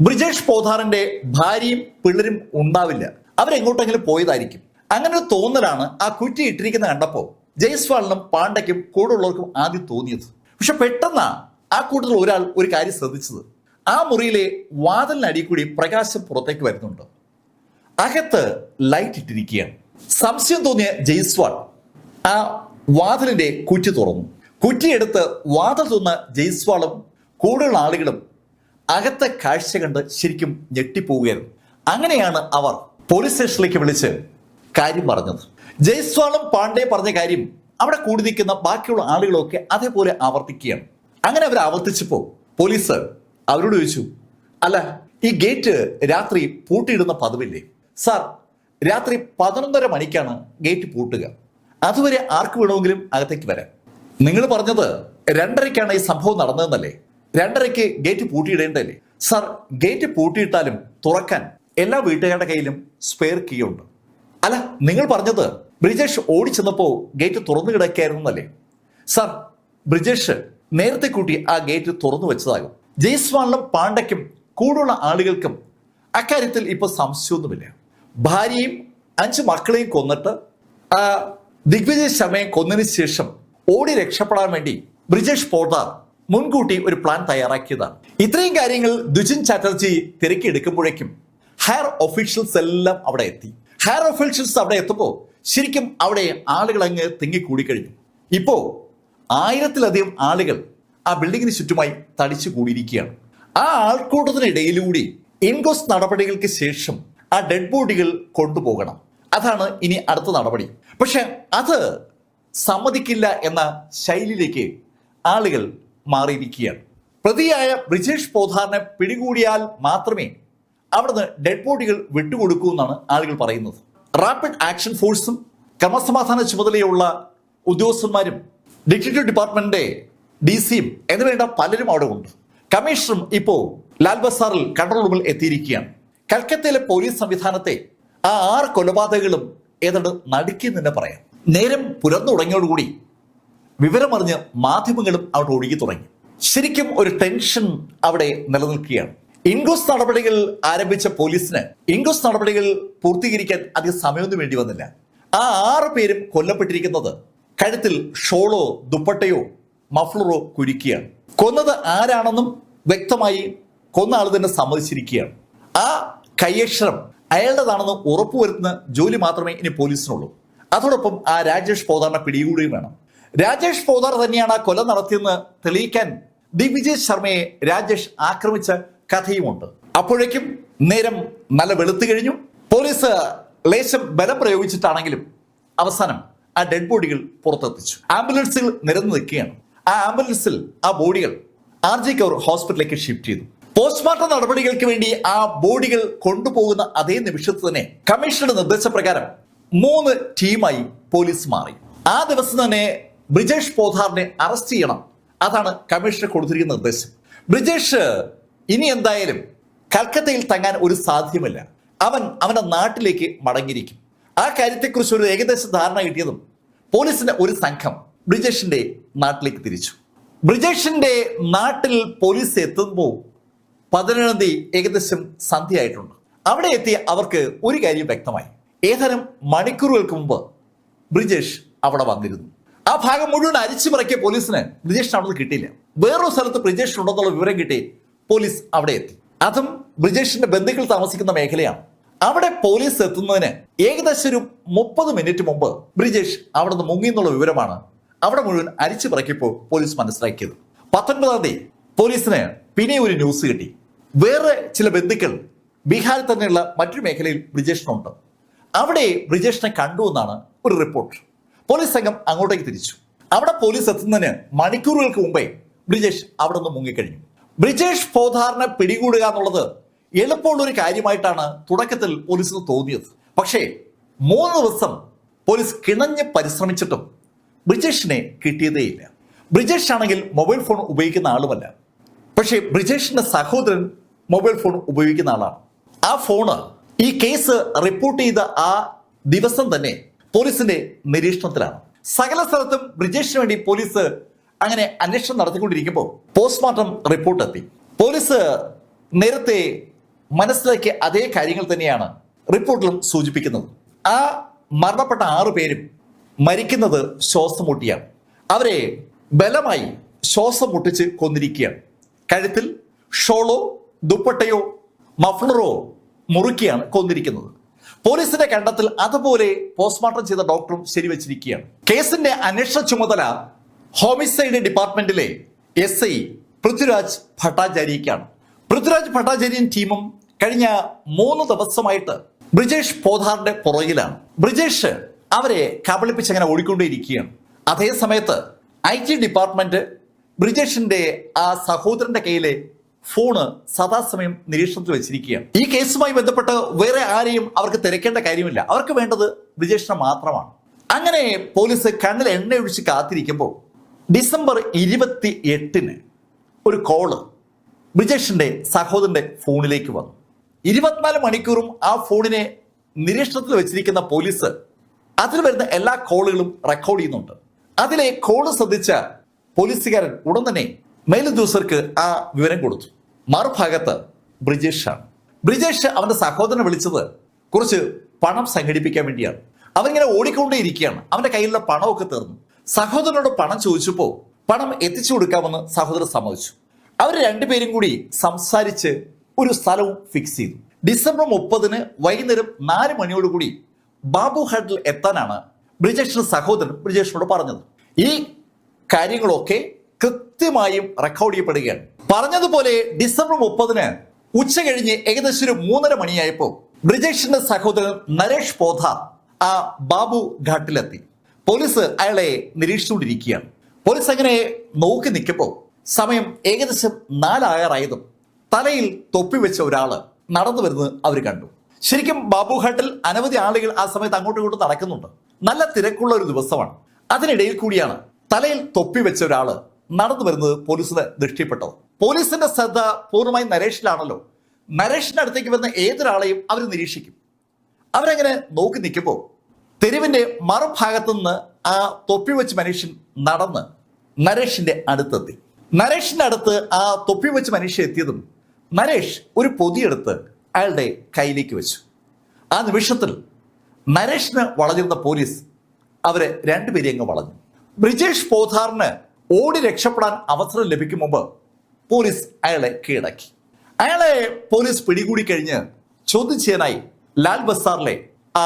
ബ്രിജേഷ് പോധാറിന്റെ ഭാര്യയും പിള്ളേരും ഉണ്ടാവില്ല. അവരെങ്ങോട്ടെങ്കിലും പോയതായിരിക്കും. അങ്ങനെ ഒരു തോന്നലാണ് ആ കുറ്റി ഇട്ടിരിക്കുന്ന കണ്ടപ്പോ ജയ്സ്വാളിനും പാണ്ഡയ്ക്കും കൂടുള്ളവർക്കും ആദ്യം തോന്നിയത്. പക്ഷെ പെട്ടെന്ന് ആ കൂട്ടത്തിൽ ഒരാൾ ഒരു കാര്യം ശ്രദ്ധിച്ചത്. ആ മുറിയിലെ വാതിലിനടി കൂടി പ്രകാശം പുറത്തേക്ക് വരുന്നുണ്ട്. അകത്ത് ലൈറ്റ് ഇട്ടിരിക്കുകയാണ്. സംശയം തോന്നിയ ജയ്സ്വാൾ ആ വാതിലിന്റെ കുറ്റി തുറന്നു. കുറ്റിയെടുത്ത് വാതിൽ തുന്ന ജയ്സ്വാളും കൂടെയുള്ള ആളുകളും അകത്തെ കാഴ്ച കണ്ട് ശരിക്കും ഞെട്ടിപ്പോവുകയായിരുന്നു. അങ്ങനെയാണ് അവർ പോലീസ് സ്റ്റേഷനിലേക്ക് വിളിച്ച് കാര്യം പറഞ്ഞത്. ജയ്സ്വാളും പാണ്ഡെ പറഞ്ഞ കാര്യം അവിടെ കൂടി നിൽക്കുന്ന ബാക്കിയുള്ള ആളുകളൊക്കെ അതേപോലെ ആവർത്തിക്കുകയാണ്. അങ്ങനെ അവർ ആവർത്തിച്ചപ്പോൾ പോലീസ് അവരോട് ചോദിച്ചു അല്ല ഈ ഗേറ്റ് രാത്രി പൂട്ടിയിടുന്ന പതിവില്ലേ? സാർ രാത്രി പതിനൊന്നര മണിക്കാണ് ഗേറ്റ് പൂട്ടുക. അതുവരെ ആർക്ക് വേണമെങ്കിലും അകത്തേക്ക് വരാം. നിങ്ങൾ പറഞ്ഞത് രണ്ടരയ്ക്കാണ് ഈ സംഭവം നടന്നതെന്നല്ലേ? രണ്ടരയ്ക്ക് ഗേറ്റ് പൂട്ടിയിടേണ്ടതല്ലേ? സാർ ഗേറ്റ് പൂട്ടിയിട്ടാലും തുറക്കാൻ എല്ലാ വീട്ടുകാരുടെ കയ്യിലും സ്പെയർ കീ ഉണ്ട്. അല്ല നിങ്ങൾ പറഞ്ഞത് ബ്രിജേഷ് ഓടിച്ചെന്നപ്പോ ഗേറ്റ് തുറന്നു കിടക്കായിരുന്നു എന്നല്ലേ സാർ ബ്രിജേഷ് നേരത്തെ കൂട്ടി ആ ഗേറ്റ് തുറന്നു വെച്ചതാകും. ജയ്സ്വാളിനും പാണ്ഡയ്ക്കും കൂടുള്ള ആളുകൾക്കും അക്കാര്യത്തിൽ ഇപ്പൊ സംശയമൊന്നുമില്ല. ഭാര്യയും അഞ്ച് മക്കളെയും കൊന്നിട്ട് ദിഗ്വിജയ് ശർമ്മയെ കൊന്നതിന് ശേഷം ഓടി രക്ഷപ്പെടാൻ വേണ്ടി ബ്രിജേഷ് പോർദാർ മുൻകൂട്ടി ഒരു പ്ലാൻ തയ്യാറാക്കിയതാണ്. ഇത്രയും കാര്യങ്ങൾ ദുജിൻ ചാറ്റർജി തിരക്കിയെടുക്കുമ്പോഴേക്കും ഹയർ ഒഫീഷ്യൽസ് എല്ലാം അവിടെ എത്തി. ഹയർ ഒഫീഷ്യൽസ് അവിടെ എത്തുമ്പോൾ ശരിക്കും അവിടെ ആളുകൾ അങ്ങ് തിങ്ങിക്കൂടിക്കഴിഞ്ഞു. ഇപ്പോ ആയിരത്തിലധികം ആളുകൾ ആ ബിൽഡിങ്ങിന് ചുറ്റുമായി തടിച്ചു കൂടിയിരിക്കുകയാണ്. ആ ആൾക്കൂട്ടത്തിനിടയിലൂടെ ഇൻകോസ് നടപടികൾക്ക് ശേഷം ആ ഡെഡ് ബോഡികൾ കൊണ്ടുപോകണം. അതാണ് ഇനി അടുത്ത നടപടി. പക്ഷെ അത് സമ്മതിക്കില്ല എന്ന ശൈലിയിലേക്ക് ആളുകൾ മാറിയിരിക്കുകയാണ്. പ്രതിയായ ബ്രിജേഷ് പോധാറിനെ പിടികൂടിയാൽ മാത്രമേ അവിടുന്ന് ഡെഡ് ബോഡികൾ വിട്ടുകൊടുക്കൂ എന്നാണ് ആളുകൾ പറയുന്നത്. റാപ്പിഡ് ആക്ഷൻ ഫോഴ്സും ക്രമസമാധാന ചുമതലയുള്ള ഉദ്യോഗസ്ഥന്മാരും ഡിക്റ്റേറ്റീവ് ഡിപ്പാർട്ട്മെന്റിന്റെ ഡി സിയും എന്നുവേണ്ട പലരും അവിടെ ഉണ്ട്. കമ്മീഷണറും ഇപ്പോ ലാൽ ബസാറിൽ കൺട്രോൾ റൂമിൽ എത്തിയിരിക്കുകയാണ്. കൽക്കത്തയിലെ പോലീസ് സംവിധാനത്തെ ആ ആറ് കൊലപാതകങ്ങളും ഏതാണ്ട് നടുക്കി തന്നെ പറയാം. നേരം പുലർന്നു തുടങ്ങിയോടുകൂടി വിവരമറിഞ്ഞ് മാധ്യമങ്ങളും അവിടെ ഒഴുകി തുടങ്ങി. ശരിക്കും ഒരു ടെൻഷൻ അവിടെ നിലനിൽക്കുകയാണ്. ഇൻക്വസ്റ്റ് നടപടികൾ ആരംഭിച്ച പോലീസിന് ഇൻക്വസ്റ്റ് നടപടികൾ പൂർത്തീകരിക്കാൻ അധികം സമയമൊന്നും വേണ്ടി വന്നില്ല. ആ ആറ് പേരും കൊല്ലപ്പെട്ടിരിക്കുന്നത് കഴുത്തിൽ ഷോളോ ദുപ്പട്ടയോ മഫ്ലറോ കുരുക്കിയാണ്. കൊന്നത് ആരാണെന്നും വ്യക്തമായി കൊന്ന ആൾ തന്നെ സമ്മതിച്ചിരിക്കുകയാണ്. ആ കയ്യക്ഷരം അയാളുടേതാണെന്ന് ഉറപ്പുവരുത്തുന്ന ജോലി മാത്രമേ ഇനി പോലീസിനുള്ളൂ. അതോടൊപ്പം ആ രാജേഷ് പോതാറിനെ പിടികൂടുകയും വേണം. രാജേഷ് പോതാർ തന്നെയാണ് ആ കൊല നടത്തിയെന്ന് തെളിയിക്കാൻ ദിഗ്വിജയ് ശർമ്മയെ രാജേഷ് ആക്രമിച്ച കഥയുമുണ്ട്. അപ്പോഴേക്കും നേരം നല്ല വെളുത്തു കഴിഞ്ഞു. പോലീസ് ലേശം ബലം പ്രയോഗിച്ചിട്ടാണെങ്കിലും അവസാനം ആ ഡെഡ് ബോഡികൾ പുറത്തെത്തിച്ചു. ആംബുലൻസിൽ നിരന്നു നിൽക്കുകയാണ്. ആ ആംബുലൻസിൽ ആ ബോഡികൾ ആർ ജി കൗർ ഹോസ്പിറ്റലിലേക്ക് ഷിഫ്റ്റ് ചെയ്തു. പോസ്റ്റ്മോർട്ടം നടപടികൾക്ക് വേണ്ടി ആ ബോഡികൾ കൊണ്ടുപോകുന്ന അതേ നിമിഷത്ത് തന്നെ കമ്മീഷണറുടെ നിർദ്ദേശപ്രകാരം മൂന്ന് ടീമായി പോലീസ് മാറി. ആ ദിവസം തന്നെ ബ്രിജേഷ് പോധാറിനെ അറസ്റ്റ് ചെയ്യണം. അതാണ് കമ്മീഷണർ കൊടുത്തിരിക്കുന്ന നിർദ്ദേശം. ബ്രിജേഷ് ഇനി എന്തായാലും കൽക്കത്തയിൽ തങ്ങാൻ ഒരു സാധ്യമല്ല. അവൻ അവന്റെ നാട്ടിലേക്ക് മടങ്ങിയിരിക്കും. ആ കാര്യത്തെക്കുറിച്ച് ഒരു ഏകദേശ ധാരണ കിട്ടിയതും പോലീസിന്റെ ഒരു സംഘം ബ്രിജേഷിന്റെ നാട്ടിലേക്ക് തിരിച്ചു. ബ്രിജേഷിന്റെ നാട്ടിൽ പോലീസ് എത്തുമ്പോൾ പതിനേഴാം തീയതി ഏകദേശം സന്ധ്യയായിട്ടുണ്ട്. അവിടെ എത്തി അവർക്ക് ഒരു കാര്യം വ്യക്തമായി. ഏതാനും മണിക്കൂറുകൾക്ക് മുമ്പ് ബ്രിജേഷ് അവിടെ വന്നിരുന്നു. ആ ഭാഗം മുഴുവൻ അരിച്ചു പറക്കിയ പോലീസിന് ബ്രിജേഷിന് അവിടെ നിന്ന് കിട്ടിയില്ല. വേറൊരു സ്ഥലത്ത് ബ്രിജേഷ് ഉണ്ടെന്നുള്ള വിവരം കിട്ടി പോലീസ് അവിടെ എത്തി. അതും ബ്രിജേഷിന്റെ ബന്ധുക്കൾ താമസിക്കുന്ന മേഖലയാണ്. അവിടെ പോലീസ് എത്തുന്നതിന് ഏകദേശം ഒരു മുപ്പത് മിനിറ്റ് മുമ്പ് ബ്രിജേഷ് അവിടെ നിന്ന് മുങ്ങി എന്നുള്ള വിവരമാണ് അവിടെ മുഴുവൻ അരിച്ചു പറക്കിയപ്പോൾ പോലീസ് മനസ്സിലാക്കിയത്. പത്തൊൻപതാം തീയതി പോലീസിന് പിന്നെ ഒരു ന്യൂസ് കിട്ടി. വേറെ ചില ബന്ധുക്കൾ ബീഹാറിൽ തന്നെയുള്ള മറ്റൊരു മേഖലയിൽ ബ്രിജേഷിനുണ്ട്. അവിടെ ബ്രിജേഷിനെ കണ്ടു എന്നാണ് ഒരു റിപ്പോർട്ട്. പോലീസ് സംഘം അങ്ങോട്ടേക്ക് തിരിച്ചു. അവിടെ പോലീസ് എത്തുന്നതിന് മണിക്കൂറുകൾക്ക് മുമ്പേ ബ്രിജേഷ് അവിടെ നിന്ന് മുങ്ങിക്കഴിഞ്ഞു. ബ്രിജേഷ് പോധാറിനെ പിടികൂടുക എന്നുള്ളത് എളുപ്പമുള്ള ഒരു കാര്യമായിട്ടാണ് തുടക്കത്തിൽ പോലീസിന് തോന്നിയത്. പക്ഷേ മൂന്ന് ദിവസം പോലീസ് കിണഞ്ഞ് പരിശ്രമിച്ചിട്ടും ബ്രിജേഷിനെ കിട്ടിയതേയില്ല. ബ്രിജേഷ് ആണെങ്കിൽ മൊബൈൽ ഫോൺ ഉപയോഗിക്കുന്ന ആളുമല്ല. പക്ഷേ ബ്രിജേഷിന്റെ സഹോദരൻ മൊബൈൽ ഫോൺ ഉപയോഗിക്കുന്ന ആളാണ്. ആ ഫോണ് ഈ കേസ് റിപ്പോർട്ട് ചെയ്ത ആ ദിവസം തന്നെ പോലീസിന്റെ നിരീക്ഷണത്തിലാണ്. സകല സ്ഥലത്തും ബ്രിജേഷിന് വേണ്ടി പോലീസ് അങ്ങനെ അന്വേഷണം നടത്തിക്കൊണ്ടിരിക്കുമ്പോൾ പോസ്റ്റ്മോർട്ടം റിപ്പോർട്ട് എത്തി. പോലീസ് നേരത്തെ മനസ്സിലാക്കിയ അതേ കാര്യങ്ങൾ തന്നെയാണ് റിപ്പോർട്ടിലും സൂചിപ്പിക്കുന്നത്. ആ മരണപ്പെട്ട ആറു പേരും മരിക്കുന്നത് ശ്വാസം മുട്ടിയാണ് അവരെ ബലമായി ശ്വാസം മുട്ടിച്ച് കൊന്നിരിക്കുകയാണ്. കഴുത്തിൽ ഷോളോ ദുപ്പട്ടയോ മഫ്ലറോ മുറുക്കിയാണ് കൊന്നിരിക്കുന്നത്. പോലീസിന്റെ കണ്ടെത്തൽ അതുപോലെ പോസ്റ്റ്മോർട്ടം ചെയ്ത ഡോക്ടറും ശരിവച്ചിരിക്കുകയാണ്. കേസിന്റെ അന്വേഷണ ചുമതല ഹോമിസൈഡ് ഡിപ്പാർട്ട്മെന്റിലെ എസ് ഐ പൃഥ്വിരാജ് ഭട്ടാചാര്യക്കാണ് പൃഥ്വിരാജ് ഭട്ടാചാര്യൻ ടീമും കഴിഞ്ഞ മൂന്ന് ദിവസമായിട്ട് ബ്രിജേഷ് പോധാറിന്റെ പുറകിലാണ്. ബ്രിജേഷ് അവരെ കബളിപ്പിച്ച് അങ്ങനെ ഓടിക്കൊണ്ടേയിരിക്കുകയാണ്. അതേ സമയത്ത് ഐ ടി ഡിപ്പാർട്ട്മെന്റ് ബ്രിജേഷിന്റെ ആ സഹോദരന്റെ കയ്യിലെ ഫോണ് സദാസമയം നിരീക്ഷണത്തിൽ വെച്ചിരിക്കുകയാണ്. ഈ കേസുമായി ബന്ധപ്പെട്ട് വേറെ ആരെയും അവർക്ക് തിരക്കേണ്ട കാര്യമില്ല. അവർക്ക് വേണ്ടത് ബ്രിജേഷിനെ മാത്രമാണ്. അങ്ങനെ പോലീസ് കണ്ണിൽ എണ്ണയൊഴിച്ച് കാത്തിരിക്കുമ്പോൾ ഡിസംബർ ഇരുപത്തി എട്ടിന് ഒരു കോൾ ബ്രിജേഷിന്റെ സഹോദരന്റെ ഫോണിലേക്ക് വന്നു. ഇരുപത്തിനാല് മണിക്കൂറും ആ ഫോണിനെ നിരീക്ഷണത്തിൽ വെച്ചിരിക്കുന്ന പോലീസ് അതിൽ വരുന്ന എല്ലാ കോളുകളും റെക്കോർഡ് ചെയ്യുന്നുണ്ട്. അതിലെ കോൾ ശ്രദ്ധിച്ച പോലീസുകാരൻ ഉടൻ തന്നെ മേലുദ്യോഗസ്ഥർക്ക് ആ വിവരം കൊടുത്തു. മറുഭാഗത്ത് ബ്രിജേഷാണ്. ബ്രിജേഷ് അവന്റെ സഹോദരനെ വിളിച്ചത് കുറച്ച് പണം സംഘടിപ്പിക്കാൻ വേണ്ടിയാണ്. അവനിങ്ങനെ ഓടിക്കൊണ്ടേയിരിക്കുകയാണ്. അവന്റെ കയ്യിലുള്ള പണമൊക്കെ തീർന്നു. സഹോദരനോട് പണം ചോദിച്ചപ്പോൾ പണം എത്തിച്ചു കൊടുക്കാമെന്ന് സഹോദരൻ സമ്മതിച്ചു. അവർ രണ്ടുപേരും കൂടി സംസാരിച്ച് ഒരു സ്ഥലവും ഫിക്സ് ചെയ്തു. ഡിസംബർ മുപ്പതിന് വൈകുന്നേരം നാല് മണിയോടുകൂടി ബാബു ഹട്ടിൽ എത്താനാണ് ബ്രിജേഷിന്റെ സഹോദരൻ ബ്രിജേഷിനോട് പറഞ്ഞത്. ഈ കാര്യങ്ങളൊക്കെ കൃത്യമായും റെക്കോർഡ് ചെയ്യപ്പെടുകയാണ്. പറഞ്ഞതുപോലെ ഡിസംബർ മുപ്പതിന് ഉച്ച കഴിഞ്ഞ് ഏകദേശം ഒരു മൂന്നര മണിയായപ്പോൾ ബ്രിജേഷിന്റെ സഹോദരൻ നരേഷ് പോധ ആ ബാബു ഘാട്ടിലെത്തി. പോലീസ് അയാളെ നിരീക്ഷിച്ചുകൊണ്ടിരിക്കുകയാണ്. പോലീസ് അങ്ങനെ നോക്കി നിൽക്കുമ്പോൾ സമയം ഏകദേശം നാലായാറായതും തലയിൽ തൊപ്പി വെച്ച ഒരാൾ നടന്നു വരുന്നത് അവർ കണ്ടു. ശരിക്കും ബാബു ഘാട്ടിൽ അനവധി ആളുകൾ ആ സമയത്ത് അങ്ങോട്ടും ഇങ്ങോട്ടും നടക്കുന്നുണ്ട്. നല്ല തിരക്കുള്ള ഒരു ദിവസമാണ്. അതിനിടയിൽ കൂടിയാണ് തലയിൽ തൊപ്പി വെച്ച ഒരാൾ നടന്നു വരുന്നത് പോലീസിന് ദൃഷ്ടിപ്പെട്ടത്. പോലീസിന്റെ ശ്രദ്ധ പൂർണമായും നരേഷിലാണല്ലോ. നരേഷിന്റെ അടുത്തേക്ക് വരുന്ന ഏതൊരാളെയും അവർ നിരീക്ഷിക്കും. അവരങ്ങനെ നോക്കി നിൽക്കുമ്പോൾ തെരുവിന്റെ മറുഭാഗത്തു നിന്ന് ആ തൊപ്പി വെച്ച് മനുഷ്യൻ നടന്ന് നരേഷിന്റെ അടുത്തെത്തി. നരേഷിന്റെ അടുത്ത് ആ തൊപ്പി വെച്ച് മനുഷ്യൻ എത്തിയതും നരേഷ് ഒരു പൊതിയെടുത്ത് അയാളുടെ കയ്യിലേക്ക് വെച്ചു. ആ നിമിഷത്തിൽ നരേഷിന് വളഞ്ഞിരുന്ന പോലീസ് അവരെ രണ്ടുപേരെ അങ്ങ് വളഞ്ഞു. ബ്രിജേഷ് പോധാറിന് ഓടി രക്ഷപ്പെടാൻ അവസരം ലഭിക്കും മുമ്പ് പോലീസ് അയാളെ കീഴടക്കി. അയാളെ പോലീസ് പിടികൂടി കഴിഞ്ഞ് ചോദ്യം ചെയ്യാനായി ലാൽ ബസാറിലെ ആ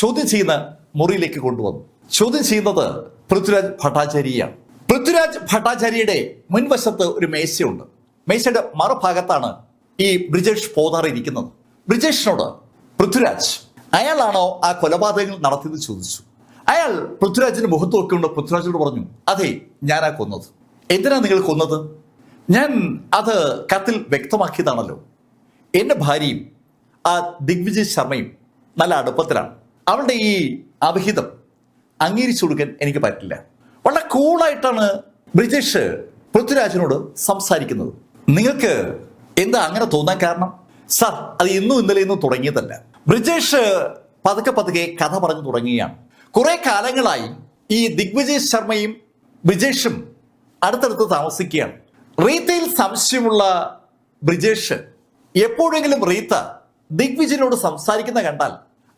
ചോദ്യം ചെയ്യുന്ന മുറിയിലേക്ക് കൊണ്ടുവന്നു. ചോദ്യം ചെയ്യുന്നത് പൃഥ്വിരാജ് ഭട്ടാചാര്യയാണ് പൃഥ്വിരാജ് ഭട്ടാചാര്യയുടെ മുൻവശത്ത് ഒരു മേശയുണ്ട്. മേശയുടെ മറുഭാഗത്താണ് ഈ ബ്രിജേഷ് പോതാർ ഇരിക്കുന്നത്. ബ്രിജേഷിനോട് പൃഥ്വിരാജ് അയാളാണോ ആ കൊലപാതകങ്ങൾ നടത്തിയത് ചോദിച്ചു. അയാൾ പൃഥ്വിരാജിന്റെ മുഖത്ത് നോക്കിക്കൊണ്ട് പൃഥ്വിരാജിനോട് പറഞ്ഞു അതെ ഞാനാ കൊന്നത്. എന്തിനാ നിങ്ങൾ കൊന്നത്? ഞാൻ അത് കത്തിൽ വ്യക്തമാക്കിയതാണല്ലോ. എന്റെ ഭാര്യയും ആ ദിഗ്വിജയ് ശർമ്മയും നല്ല അടുപ്പത്തിലാണ്. അവളുടെ ഈ അവിഹിതം അംഗീകരിച്ചു കൊടുക്കാൻ എനിക്ക് പറ്റില്ല. വളരെ കൂളായിട്ടാണ് ബ്രിജേഷ് പൃഥ്വിരാജിനോട് സംസാരിക്കുന്നത്. നിങ്ങൾക്ക് എന്താ അങ്ങനെ തോന്നാൻ കാരണം? സർ അത് ഇന്നും ഇന്നലെ ഇന്നും തുടങ്ങിയതല്ല. ബ്രിജേഷ് പതുക്കെ പതുക്കെ കഥ പറഞ്ഞു തുടങ്ങുകയാണ്. കുറെ കാലങ്ങളായി ഈ ദിഗ്വിജയ് ശർമ്മയും ബ്രിജേഷും അടുത്തടുത്ത് താമസിക്കുകയാണ്. റീത്തയിൽ സംശയമുള്ള ബ്രിജേഷ് എപ്പോഴെങ്കിലും റീത്ത ദിഗ്വിജയനോട് സംസാരിക്കുന്ന കണ്ടാൽ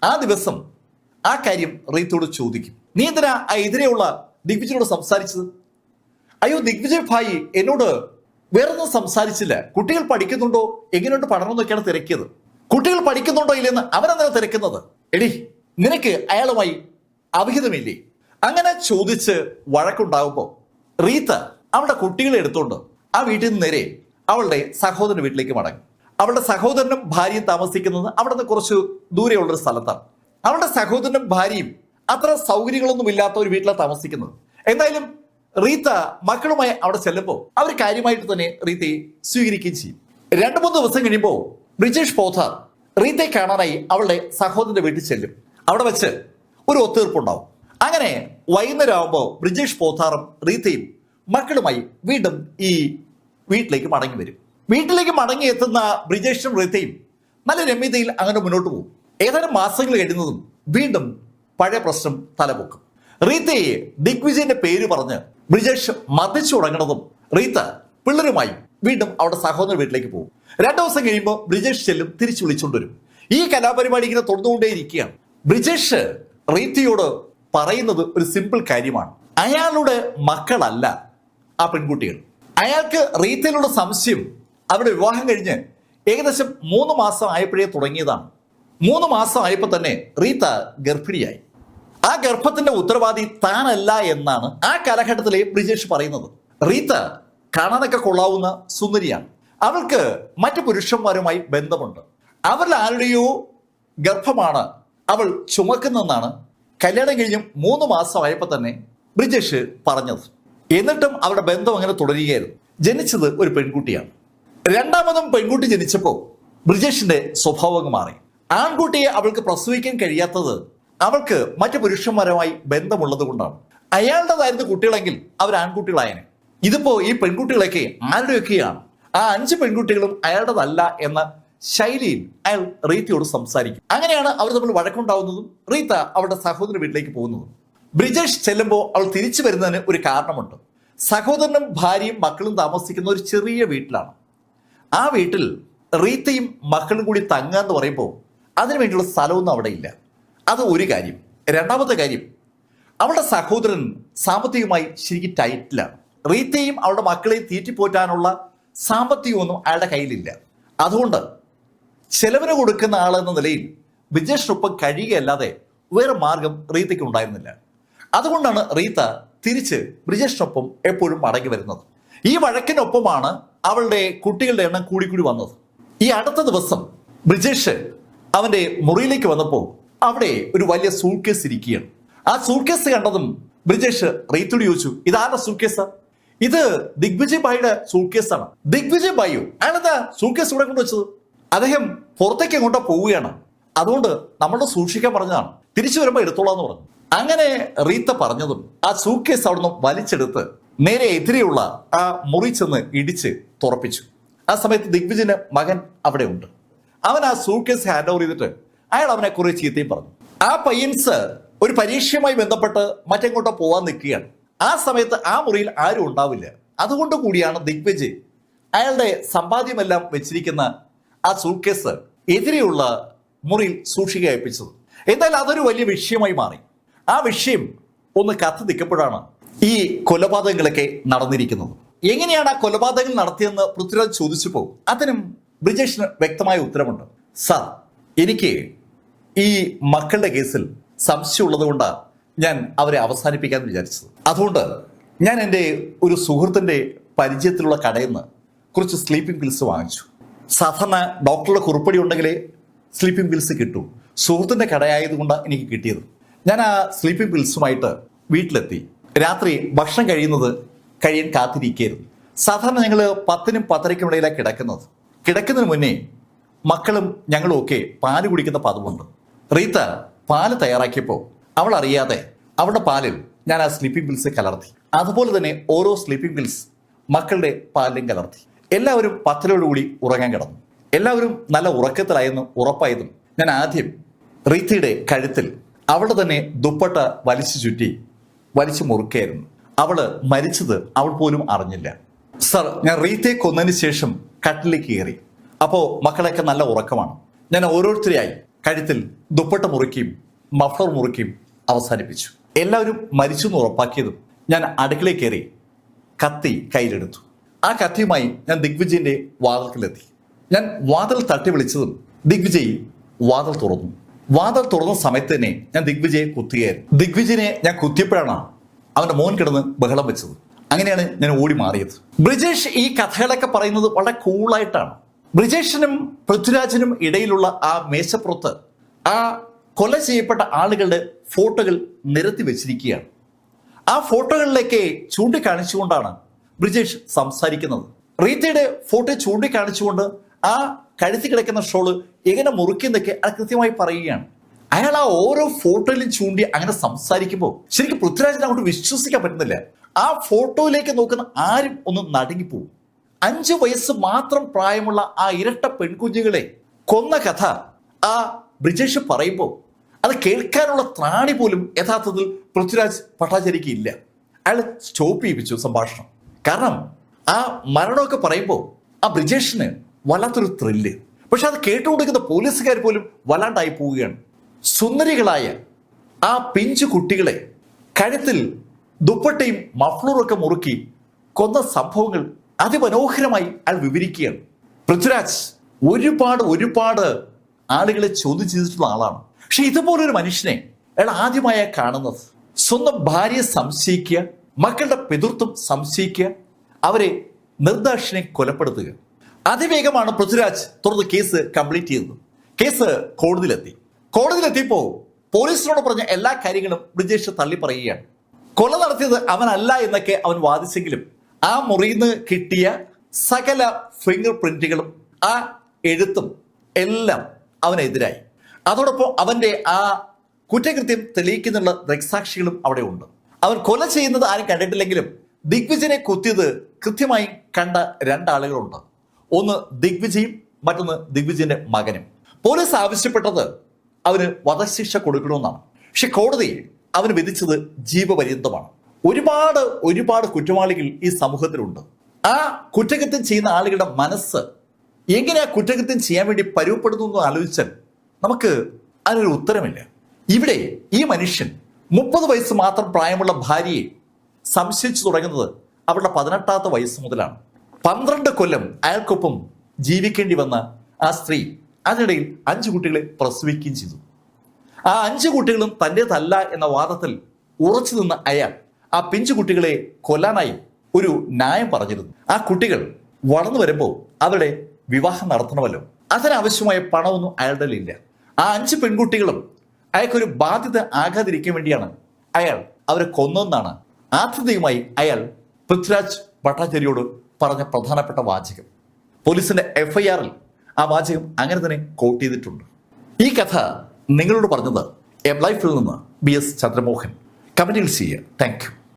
ആ ദിവസം ആ കാര്യം റീത്തോട് ചോദിക്കും. നീ എന്തിനാ ആ എതിരെയുള്ള ദിഗ്വിജയോട് സംസാരിച്ചത്? അയ്യോ ദിഗ്വിജയ് ഭായി എന്നോട് വേറൊന്നും സംസാരിച്ചില്ല. കുട്ടികൾ പഠിക്കുന്നുണ്ടോ? എങ്ങനെയുണ്ട് പഠനം എന്നൊക്കെയാണ് തിരക്കിയത്. കുട്ടികൾ പഠിക്കുന്നുണ്ടോ ഇല്ലെന്ന് അവനെന്തിനാ തിരക്കുന്നത്? എടി നിനക്ക് അയാളുമായി അവിഹിതമില്ലേ? അങ്ങനെ ചോദിച്ച് വഴക്കുണ്ടാകുമ്പോൾ റീത്ത അവളുടെ കുട്ടികളെ എടുത്തുകൊണ്ട് ആ വീട്ടിൽ നിന്ന് നേരെ അവളുടെ സഹോദരന്റെ വീട്ടിലേക്ക് മടങ്ങി. അവളുടെ സഹോദരനും ഭാര്യയും താമസിക്കുന്നത് അവിടെ നിന്ന് കുറച്ച് ദൂരെയുള്ളൊരു സ്ഥലത്താണ്. അവളുടെ സഹോദരനും ഭാര്യയും അത്ര സൗകര്യങ്ങളൊന്നും ഇല്ലാത്ത ഒരു വീട്ടിലാണ് താമസിക്കുന്നത്. എന്തായാലും റീത്ത മക്കളുമായി അവിടെ ചെല്ലുമ്പോൾ അവർ കാര്യമായിട്ട് തന്നെ റീത്തയെ സ്വീകരിക്കുകയും ചെയ്യും. രണ്ടു മൂന്ന് ദിവസം കഴിയുമ്പോൾ ബ്രിജേഷ് പോഥാർ റീത്തയെ കാണാനായി അവളുടെ സഹോദരന്റെ വീട്ടിൽ ചെല്ലും. അവിടെ വെച്ച് ഒരു ഒത്തുതീർപ്പുണ്ടാവും. അങ്ങനെ വൈകുന്നേരം ആകുമ്പോൾ ബ്രിജേഷ് പോഥാറും റീത്തയും മക്കളുമായി വീണ്ടും ഈ വീട്ടിലേക്ക് മടങ്ങി വരും. വീട്ടിലേക്ക് മടങ്ങി എത്തുന്ന ബ്രിജേഷും റീത്തയും നല്ല രമ്യതയിൽ അങ്ങനെ മുന്നോട്ട് പോകും. ഏതാനും മാസങ്ങൾ കഴിയുന്നതും വീണ്ടും പഴയ പ്രശ്നം തലപൊക്കും. റീത്തയെ ദിഗ്വിജയന്റെ പേര് പറഞ്ഞ് ബ്രിജേഷ് മർദ്ദിച്ചു തുടങ്ങണതും റീത്ത പിള്ളേരുമായി വീണ്ടും അവിടെ സഹോദര വീട്ടിലേക്ക് പോകും. രണ്ടു ദിവസം കഴിയുമ്പോൾ ബ്രിജേഷ് ചെല്ലും തിരിച്ചു വിളിച്ചുകൊണ്ടുവരും ഈ കലാപരിപാടി ഇങ്ങനെ തുടർന്നുകൊണ്ടേയിരിക്കുകയാണ് ബ്രിജേഷ് റീത്തയോട് പറയുന്നത് ഒരു സിമ്പിൾ കാര്യമാണ്. അയാളുടെ മക്കളല്ല ആ പെൺകുട്ടികൾ. അയാൾക്ക് റീത്തയിലുള്ള സംശയം അവരുടെ വിവാഹം കഴിഞ്ഞ് ഏകദേശം മൂന്ന് മാസം ആയപ്പോഴേ തുടങ്ങിയതാണ്. മൂന്ന് മാസം ആയപ്പോൾ തന്നെ റീത്ത ഗർഭിണിയായി. ആ ഗർഭത്തിന്റെ ഉത്തരവാദി താനല്ല എന്നാണ് ആ കാലഘട്ടത്തിലെ ബ്രിജേഷ് പറയുന്നത്. റീത്ത കാണാനൊക്കെ കൊള്ളാവുന്ന സുന്ദരിയാണ്. അവൾക്ക് മറ്റു പുരുഷന്മാരുമായി ബന്ധമുണ്ട്. അവരിൽ ആരുടെയോ ഗർഭമാണ് അവൾ ചുമക്കുന്നതെന്നാണ് കല്യാണം കഴിഞ്ഞ് മൂന്ന് മാസമായപ്പോൾ തന്നെ ബ്രിജേഷ് പറഞ്ഞത്. എന്നിട്ടും അവരുടെ ബന്ധം അങ്ങനെ തുടരുകയായിരുന്നു. ജനിച്ചത് ഒരു പെൺകുട്ടിയാണ്. രണ്ടാമതും പെൺകുട്ടി ജനിച്ചപ്പോൾ ബ്രിജേഷിന്റെ സ്വഭാവം മാറി. ആൺകുട്ടിയെ അവൾക്ക് പ്രസവിക്കാൻ കഴിയാത്തത് അവൾക്ക് മറ്റു പുരുഷന്മാരുമായി ബന്ധമുള്ളത് കൊണ്ടാണ്. അയാളുടേതായിരുന്നു കുട്ടികളെങ്കിൽ അവർ ആൺകുട്ടികളായനെ. ഇതിപ്പോ ഈ പെൺകുട്ടികളൊക്കെ ആരുടെയൊക്കെയാണ്? ആ അഞ്ച് പെൺകുട്ടികളും അയാളുടേതല്ല എന്ന ശൈലിയിൽ അയാൾ റീത്തയോട് സംസാരിക്കും. അങ്ങനെയാണ് അവർ തമ്മിൽ വഴക്കുണ്ടാവുന്നതും റീത്ത അവരുടെ സഹോദര വീട്ടിലേക്ക് പോകുന്നതും. ബ്രിജേഷ് ചെല്ലുമ്പോൾ അവൾ തിരിച്ചു വരുന്നതിന് ഒരു കാരണമുണ്ട്. സഹോദരനും ഭാര്യയും മക്കളും താമസിക്കുന്ന ഒരു ചെറിയ വീട്ടിലാണ്. ആ വീട്ടിൽ റീത്തയും മക്കളും കൂടി തങ്ങുക എന്ന് പറയുമ്പോൾ അതിനു വേണ്ടിയുള്ള സ്ഥലമൊന്നും അവിടെ ഇല്ല. അത് ഒരു കാര്യം. രണ്ടാമത്തെ കാര്യം അവളുടെ സഹോദരൻ സാമ്പത്തികമായി ശരിക്കും ടൈറ്റിലാണ് റീത്തയും അവളുടെ മക്കളെയും തീറ്റിപ്പോറ്റാനുള്ള സാമ്പത്തികമൊന്നും അയാളുടെ കയ്യിലില്ല. അതുകൊണ്ട് ചെലവിന് കൊടുക്കുന്ന ആൾ എന്ന നിലയിൽ വിജേഷിനൊപ്പം കഴിയുകയല്ലാതെ വേറെ മാർഗം റീത്തയ്ക്ക് ഉണ്ടായിരുന്നില്ല. അതുകൊണ്ടാണ് റീത്ത തിരിച്ച് ബ്രിജേഷിനൊപ്പം എപ്പോഴും മടങ്ങി വരുന്നത്. ഈ വഴക്കിനൊപ്പമാണ് അവളുടെ കുട്ടികളുടെ എണ്ണം കൂടിക്കൂടി വന്നത്. ഈ അടുത്ത ദിവസം ബ്രിജേഷ് അവന്റെ മുറിയിലേക്ക് വന്നപ്പോൾ അവിടെ ഒരു വലിയ സൂട്ട്കേസ് ഇരിക്കുകയാണ്. ആ സൂട്ട്കേസ് കണ്ടതും ബ്രിജേഷ് റീത്തോട് ചോദിച്ചു ഇതാരുടെ സൂട്ട്കേസാ ഇത് ദിഗ്വിജയ് ബായിയുടെ ആണ്. ദിഗ്വിജയ് ബായു അയാളെന്താ സൂട്ട്കേസ് ഇവിടെ കൊണ്ടുവച്ചത് അദ്ദേഹം പുറത്തേക്ക് എങ്ങോട്ടോ പോവുകയാണ്. അതുകൊണ്ട് നമ്മളോട് സൂക്ഷിക്കാൻ പറഞ്ഞതാണ്. തിരിച്ചു വരുമ്പോൾ എടുത്തോളാന്ന് പറഞ്ഞു. അങ്ങനെ റീത്ത പറഞ്ഞതും ആ സൂട്ട്കേസ് അവിടുന്ന് വലിച്ചെടുത്ത് നേരെ എതിരെയുള്ള ആ മുറി ചെന്ന് ഇടിച്ച് തുറപ്പിച്ചു. ആ സമയത്ത് ദിഗ്വിജയന് മകൻ അവിടെ ഉണ്ട്. അവൻ ആ സൂട്ട്കേസ് ഹാൻഡ് ഓവർ ചെയ്തിട്ട് അയാൾ അവനെ കുറെ ചീത്തയും പറഞ്ഞു. ആ പയ്യൻസ് ഒരു പരീക്ഷയുമായി ബന്ധപ്പെട്ട് മറ്റെങ്ങോട്ടോ പോവാൻ നിൽക്കുകയാണ്. ആ സമയത്ത് ആ മുറിയിൽ ആരും ഉണ്ടാവില്ല. അതുകൊണ്ട് കൂടിയാണ് ദിഗ്വിജയ് അയാളുടെ സമ്പാദ്യമെല്ലാം വെച്ചിരിക്കുന്ന ആ സൂക്കേസ് എതിരെയുള്ള മുറിയിൽ സൂക്ഷിക്കുക ഏൽപ്പിച്ചത്. എന്നാൽ അതൊരു വലിയ വിഷയമായി മാറി. ആ വിഷയം ഒന്ന് കത്ത് നിൽക്കപ്പോഴാണ് ഈ കൊലപാതകങ്ങളൊക്കെ നടന്നിരിക്കുന്നത്. എങ്ങനെയാണ് ആ കൊലപാതകങ്ങൾ നടത്തിയെന്ന് പൃഥ്വിരാജ് ചോദിച്ചപ്പോൾ അതിനും ബ്രിജേഷിന് വ്യക്തമായ ഉത്തരവുണ്ട് സാർ എനിക്ക് ഈ മക്കളുടെ കേസിൽ സംശയമുള്ളത് കൊണ്ടാണ് ഞാൻ അവരെ അവസാനിപ്പിക്കാൻ വിചാരിച്ചത്. അതുകൊണ്ട് ഞാൻ എന്റെ ഒരു സുഹൃത്തിന്റെ പരിചയത്തിലുള്ള കടയിൽ നിന്ന് കുറച്ച് സ്ലീപ്പിംഗ് പിൽസ് വാങ്ങിച്ചു. സാധാരണ ഡോക്ടറുടെ കുറിപ്പടി ഉണ്ടെങ്കിലേ സ്ലീപ്പിംഗ് പിൽസ് കിട്ടൂ. സുഹൃത്തിന്റെ കടയായതുകൊണ്ടാണ് എനിക്ക് കിട്ടിയത്. ഞാൻ ആ സ്ലീപ്പിംഗ് പിൽസുമായിട്ട് വീട്ടിലെത്തി. രാത്രി ഭക്ഷണം കഴിയുന്നത് കഴിയാൻ കാത്തിരിക്കുകയായിരുന്നു. സാധാരണ ഞങ്ങൾ പത്തിനും പത്തരയ്ക്കും ഇടയിലാണ് കിടക്കുന്നത്. കിടക്കുന്നതിന് മുന്നേ മക്കളും ഞങ്ങളും ഒക്കെ പാൽ കുടിക്കുന്ന പതിവുണ്ട് റീത്ത പാൽ തയ്യാറാക്കിയപ്പോൾ അവൾ അറിയാതെ അവളുടെ പാലിൽ ഞാൻ ആ സ്ലീപ്പിംഗ് പിൽസ് കലർത്തി. അതുപോലെ തന്നെ ഓരോ സ്ലീപ്പിംഗ് പിൽസ് മക്കളുടെ പാലിലും കലർത്തി. എല്ലാവരും പത്തലോടുകൂടി ഉറങ്ങാൻ കിടന്നു. എല്ലാവരും നല്ല ഉറക്കത്തിലായെന്ന് ഉറപ്പായതും ഞാൻ ആദ്യം റീത്തയുടെ കഴുത്തിൽ അവളുടെ തന്നെ ദുപ്പട്ട വലിച്ചു ചുറ്റി വലിച്ചു മുറുക്കായിരുന്നു അവൾ മരിച്ചത് അവൾ പോലും അറിഞ്ഞില്ല. സർ ഞാൻ റീത്തയെ കൊന്നതിന് ശേഷം കട്ടിലേക്ക് കയറി. അപ്പോൾ മക്കളൊക്കെ നല്ല ഉറക്കമാണ്. ഞാൻ ഓരോരുത്തരെയായി കഴുത്തിൽ ദുപ്പട്ട മുറുക്കിയും മഫ്ലർ മുറുക്കിയും അവസാനിപ്പിച്ചു. എല്ലാവരും മരിച്ചു എന്ന് ഉറപ്പാക്കിയതും ഞാൻ അടുക്കളയിൽ കയറി കത്തി കയ്യിലെടുത്തു. ആ കത്തിയുമായി ഞാൻ ദിഗ്വിജയന്റെ വാതിൽക്കിലെത്തി. ഞാൻ വാതിൽ തട്ടി വിളിച്ചതും ദിഗ്വിജയ് വാതിൽ തുറന്നു. വാതിൽ തുറന്ന സമയത്ത് തന്നെ ഞാൻ ദിഗ്വിജയെ കുത്തുകയായിരുന്നു. ദിഗ്വിജയനെ ഞാൻ കുത്തിയപ്പോഴാണ് അവന്റെ മോൻ കിടന്ന് ബഹളം വെച്ചത്. അങ്ങനെയാണ് ഞാൻ ഓടി മാറിയത്. ബ്രിജേഷ് ഈ കഥകളൊക്കെ പറയുന്നത് വളരെ കൂളായിട്ടാണ് ബ്രിജേഷിനും പൃഥ്വിരാജിനും ഇടയിലുള്ള ആ മേശപ്പുറത്ത് ആ കൊല ചെയ്യപ്പെട്ട ആളുകളുടെ ഫോട്ടോകൾ നിരത്തി വെച്ചിരിക്കുകയാണ്. ആ ഫോട്ടോകളിലേക്ക് ചൂണ്ടിക്കാണിച്ചുകൊണ്ടാണ് ബ്രിജേഷ് സംസാരിക്കുന്നത്. റീത്തയുടെ ഫോട്ടോ ചൂണ്ടിക്കാണിച്ചുകൊണ്ട് ആ കഴുത്തി കിടക്കുന്ന ഷോൾ എങ്ങനെ മുറിക്കുന്നൊക്കെ അത് കൃത്യമായി പറയുകയാണ്. അയാൾ ആ ഓരോ ഫോട്ടോയിലും ചൂണ്ടി അങ്ങനെ സംസാരിക്കുമ്പോൾ ശരിക്കും പൃഥ്വിരാജിനെ അങ്ങോട്ട് വിശ്വസിക്കാൻ പറ്റുന്നില്ല. ആ ഫോട്ടോയിലേക്ക് നോക്കുന്ന ആരും ഒന്ന് നടുങ്ങിപ്പോവും. അഞ്ചു വയസ്സ് മാത്രം പ്രായമുള്ള ആ ഇരട്ട പെൺകുഞ്ഞുങ്ങളെ കൊന്ന കഥ ആ ബ്രിജേഷ് പറയുമ്പോൾ അത് കേൾക്കാനുള്ള ത്രാണി പോലും യഥാർത്ഥത്തിൽ പൃഥ്വിരാജ് പട്ടാചാരിക്ക് ഇല്ല അയാൾ സ്റ്റോപ്പ് ചെയ്യിപ്പിച്ചു സംഭാഷണം. കാരണം ആ മരണമൊക്കെ പറയുമ്പോൾ ആ ബ്രിജേഷിന് വല്ലാത്തൊരു ത്രില്ല് പക്ഷെ അത് കേട്ടുകൊണ്ടിരിക്കുന്ന പോലീസുകാർ പോലും വല്ലാണ്ടായി പോവുകയാണ്. സുന്ദരികളായ ആ പിഞ്ചു കുട്ടികളെ കഴുത്തിൽ ദുപ്പട്ടയും മഫ്ലൂറൊക്കെ മുറുക്കി കൊന്ന സംഭവങ്ങൾ അതിമനോഹരമായി അയാൾ വിവരിക്കുകയാണ്. പൃഥ്വിരാജ് ഒരുപാട് ഒരുപാട് ആളുകളെ ചോദ്യം ചെയ്തിട്ടുള്ള ആളാണ്. പക്ഷെ ഇതുപോലൊരു മനുഷ്യനെ അയാൾ ആദ്യമായ കാണുന്നത്. സ്വന്തം ഭാര്യയെ സംശയിക്കുക മക്കളുടെ പിതൃത്വം സംശയിക്കുക അവരെ നിർദ്ദാക്ഷിനെ കൊലപ്പെടുത്തുക. അതിവേഗമാണ് പൃഥ്വിരാജ് തുടർന്ന് കേസ് കംപ്ലീറ്റ് ചെയ്തത് കേസ് കോടതിയിലെത്തി. കോടതിയിലെത്തിയപ്പോൾ പോലീസിനോട് പറഞ്ഞ എല്ലാ കാര്യങ്ങളും ബ്രിജേഷ് തള്ളി പറയുകയാണ് കൊല നടത്തിയത് അവനല്ല എന്നൊക്കെ അവൻ വാദിച്ചെങ്കിലും ആ മുറിയിൽ നിന്ന് കിട്ടിയ സകല ഫിംഗർ പ്രിന്റുകളും ആ എഴുത്തും എല്ലാം അവനെതിരായി. അതോടൊപ്പം അവന്റെ ആ കുറ്റകൃത്യം തെളിയിക്കുന്നുള്ള ദൃക്സാക്ഷികളും അവിടെ ഉണ്ട്. അവൻ കൊല ചെയ്യുന്നത് ആരും കണ്ടിട്ടില്ലെങ്കിലും ദിഗ്വിജയനെ കുത്തിയത് കൃത്യമായി കണ്ട രണ്ടാളുകളുണ്ട്. ഒന്ന് ദിഗ്വിജയും മറ്റൊന്ന് ദിഗ്വിജയന്റെ മകനും. പോലീസ് ആവശ്യപ്പെട്ടത് അവന് വധശിക്ഷ കൊടുക്കണമെന്നാണ്. പക്ഷെ കോടതി അവന് വിധിച്ചത് ജീവപര്യന്തമാണ്. ഒരുപാട് ഒരുപാട് കുറ്റവാളികൾ ഈ സമൂഹത്തിലുണ്ട്. ആ കുറ്റകൃത്യം ചെയ്യുന്ന ആളുകളുടെ മനസ്സ് എങ്ങനെ ആ കുറ്റകൃത്യം ചെയ്യാൻ വേണ്ടി പരുവപ്പെടുന്നു എന്ന് ആലോചിച്ചാൽ നമുക്ക് അതിനൊരു ഉത്തരമില്ല. ഇവിടെ ഈ മനുഷ്യൻ മുപ്പത് വയസ്സ് മാത്രം പ്രായമുള്ള ഭാര്യയെ സംശയിച്ചു തുടങ്ങുന്നത് അവരുടെ പതിനെട്ടാമത്തെ വയസ്സ് മുതലാണ്. പന്ത്രണ്ട് കൊല്ലം അയാൾക്കൊപ്പം ജീവിക്കേണ്ടി വന്ന ആ സ്ത്രീ അതിനിടയിൽ അഞ്ചു കുട്ടികളെ പ്രസവിക്കുകയും ചെയ്തു. ആ അഞ്ച് കുട്ടികളും തന്റെതല്ല എന്ന വാദത്തിൽ ഉറച്ചു നിന്ന അയാൾ ആ പിഞ്ചു കുട്ടികളെ കൊല്ലാനായി ഒരു ന്യായം പറഞ്ഞിരുന്നു. ആ കുട്ടികൾ വളർന്നു വരുമ്പോൾ അവരുടെ വിവാഹം നടത്തണമല്ലോ. അതിനാവശ്യമായ പണമൊന്നും അയാളുടെ ഇല്ല ആ അഞ്ച് പെൺകുട്ടികളും അയാൾക്കൊരു ബാധ്യത ആകാതിരിക്കാൻ വേണ്ടിയാണ് അയാൾ അവരെ കൊന്നെന്നാണ് ആത്യന്തികമായി അയാൾ പൃഥ്വിരാജ് ഭട്ടാചാര്യോട് പറഞ്ഞ പ്രധാനപ്പെട്ട വാചകം. പോലീസിന്റെ എഫ്ഐആറിൽ ആ വാചകം അങ്ങനെ തന്നെ കോട്ട് ചെയ്തിട്ടുണ്ട്. ഈ കഥ നിങ്ങളോട് പറഞ്ഞത് എം ലൈഫിൽ നിന്ന് ബി എസ് ചന്ദ്രമോഹൻ കമന്റിൽ ചെയ്യുക താങ്ക്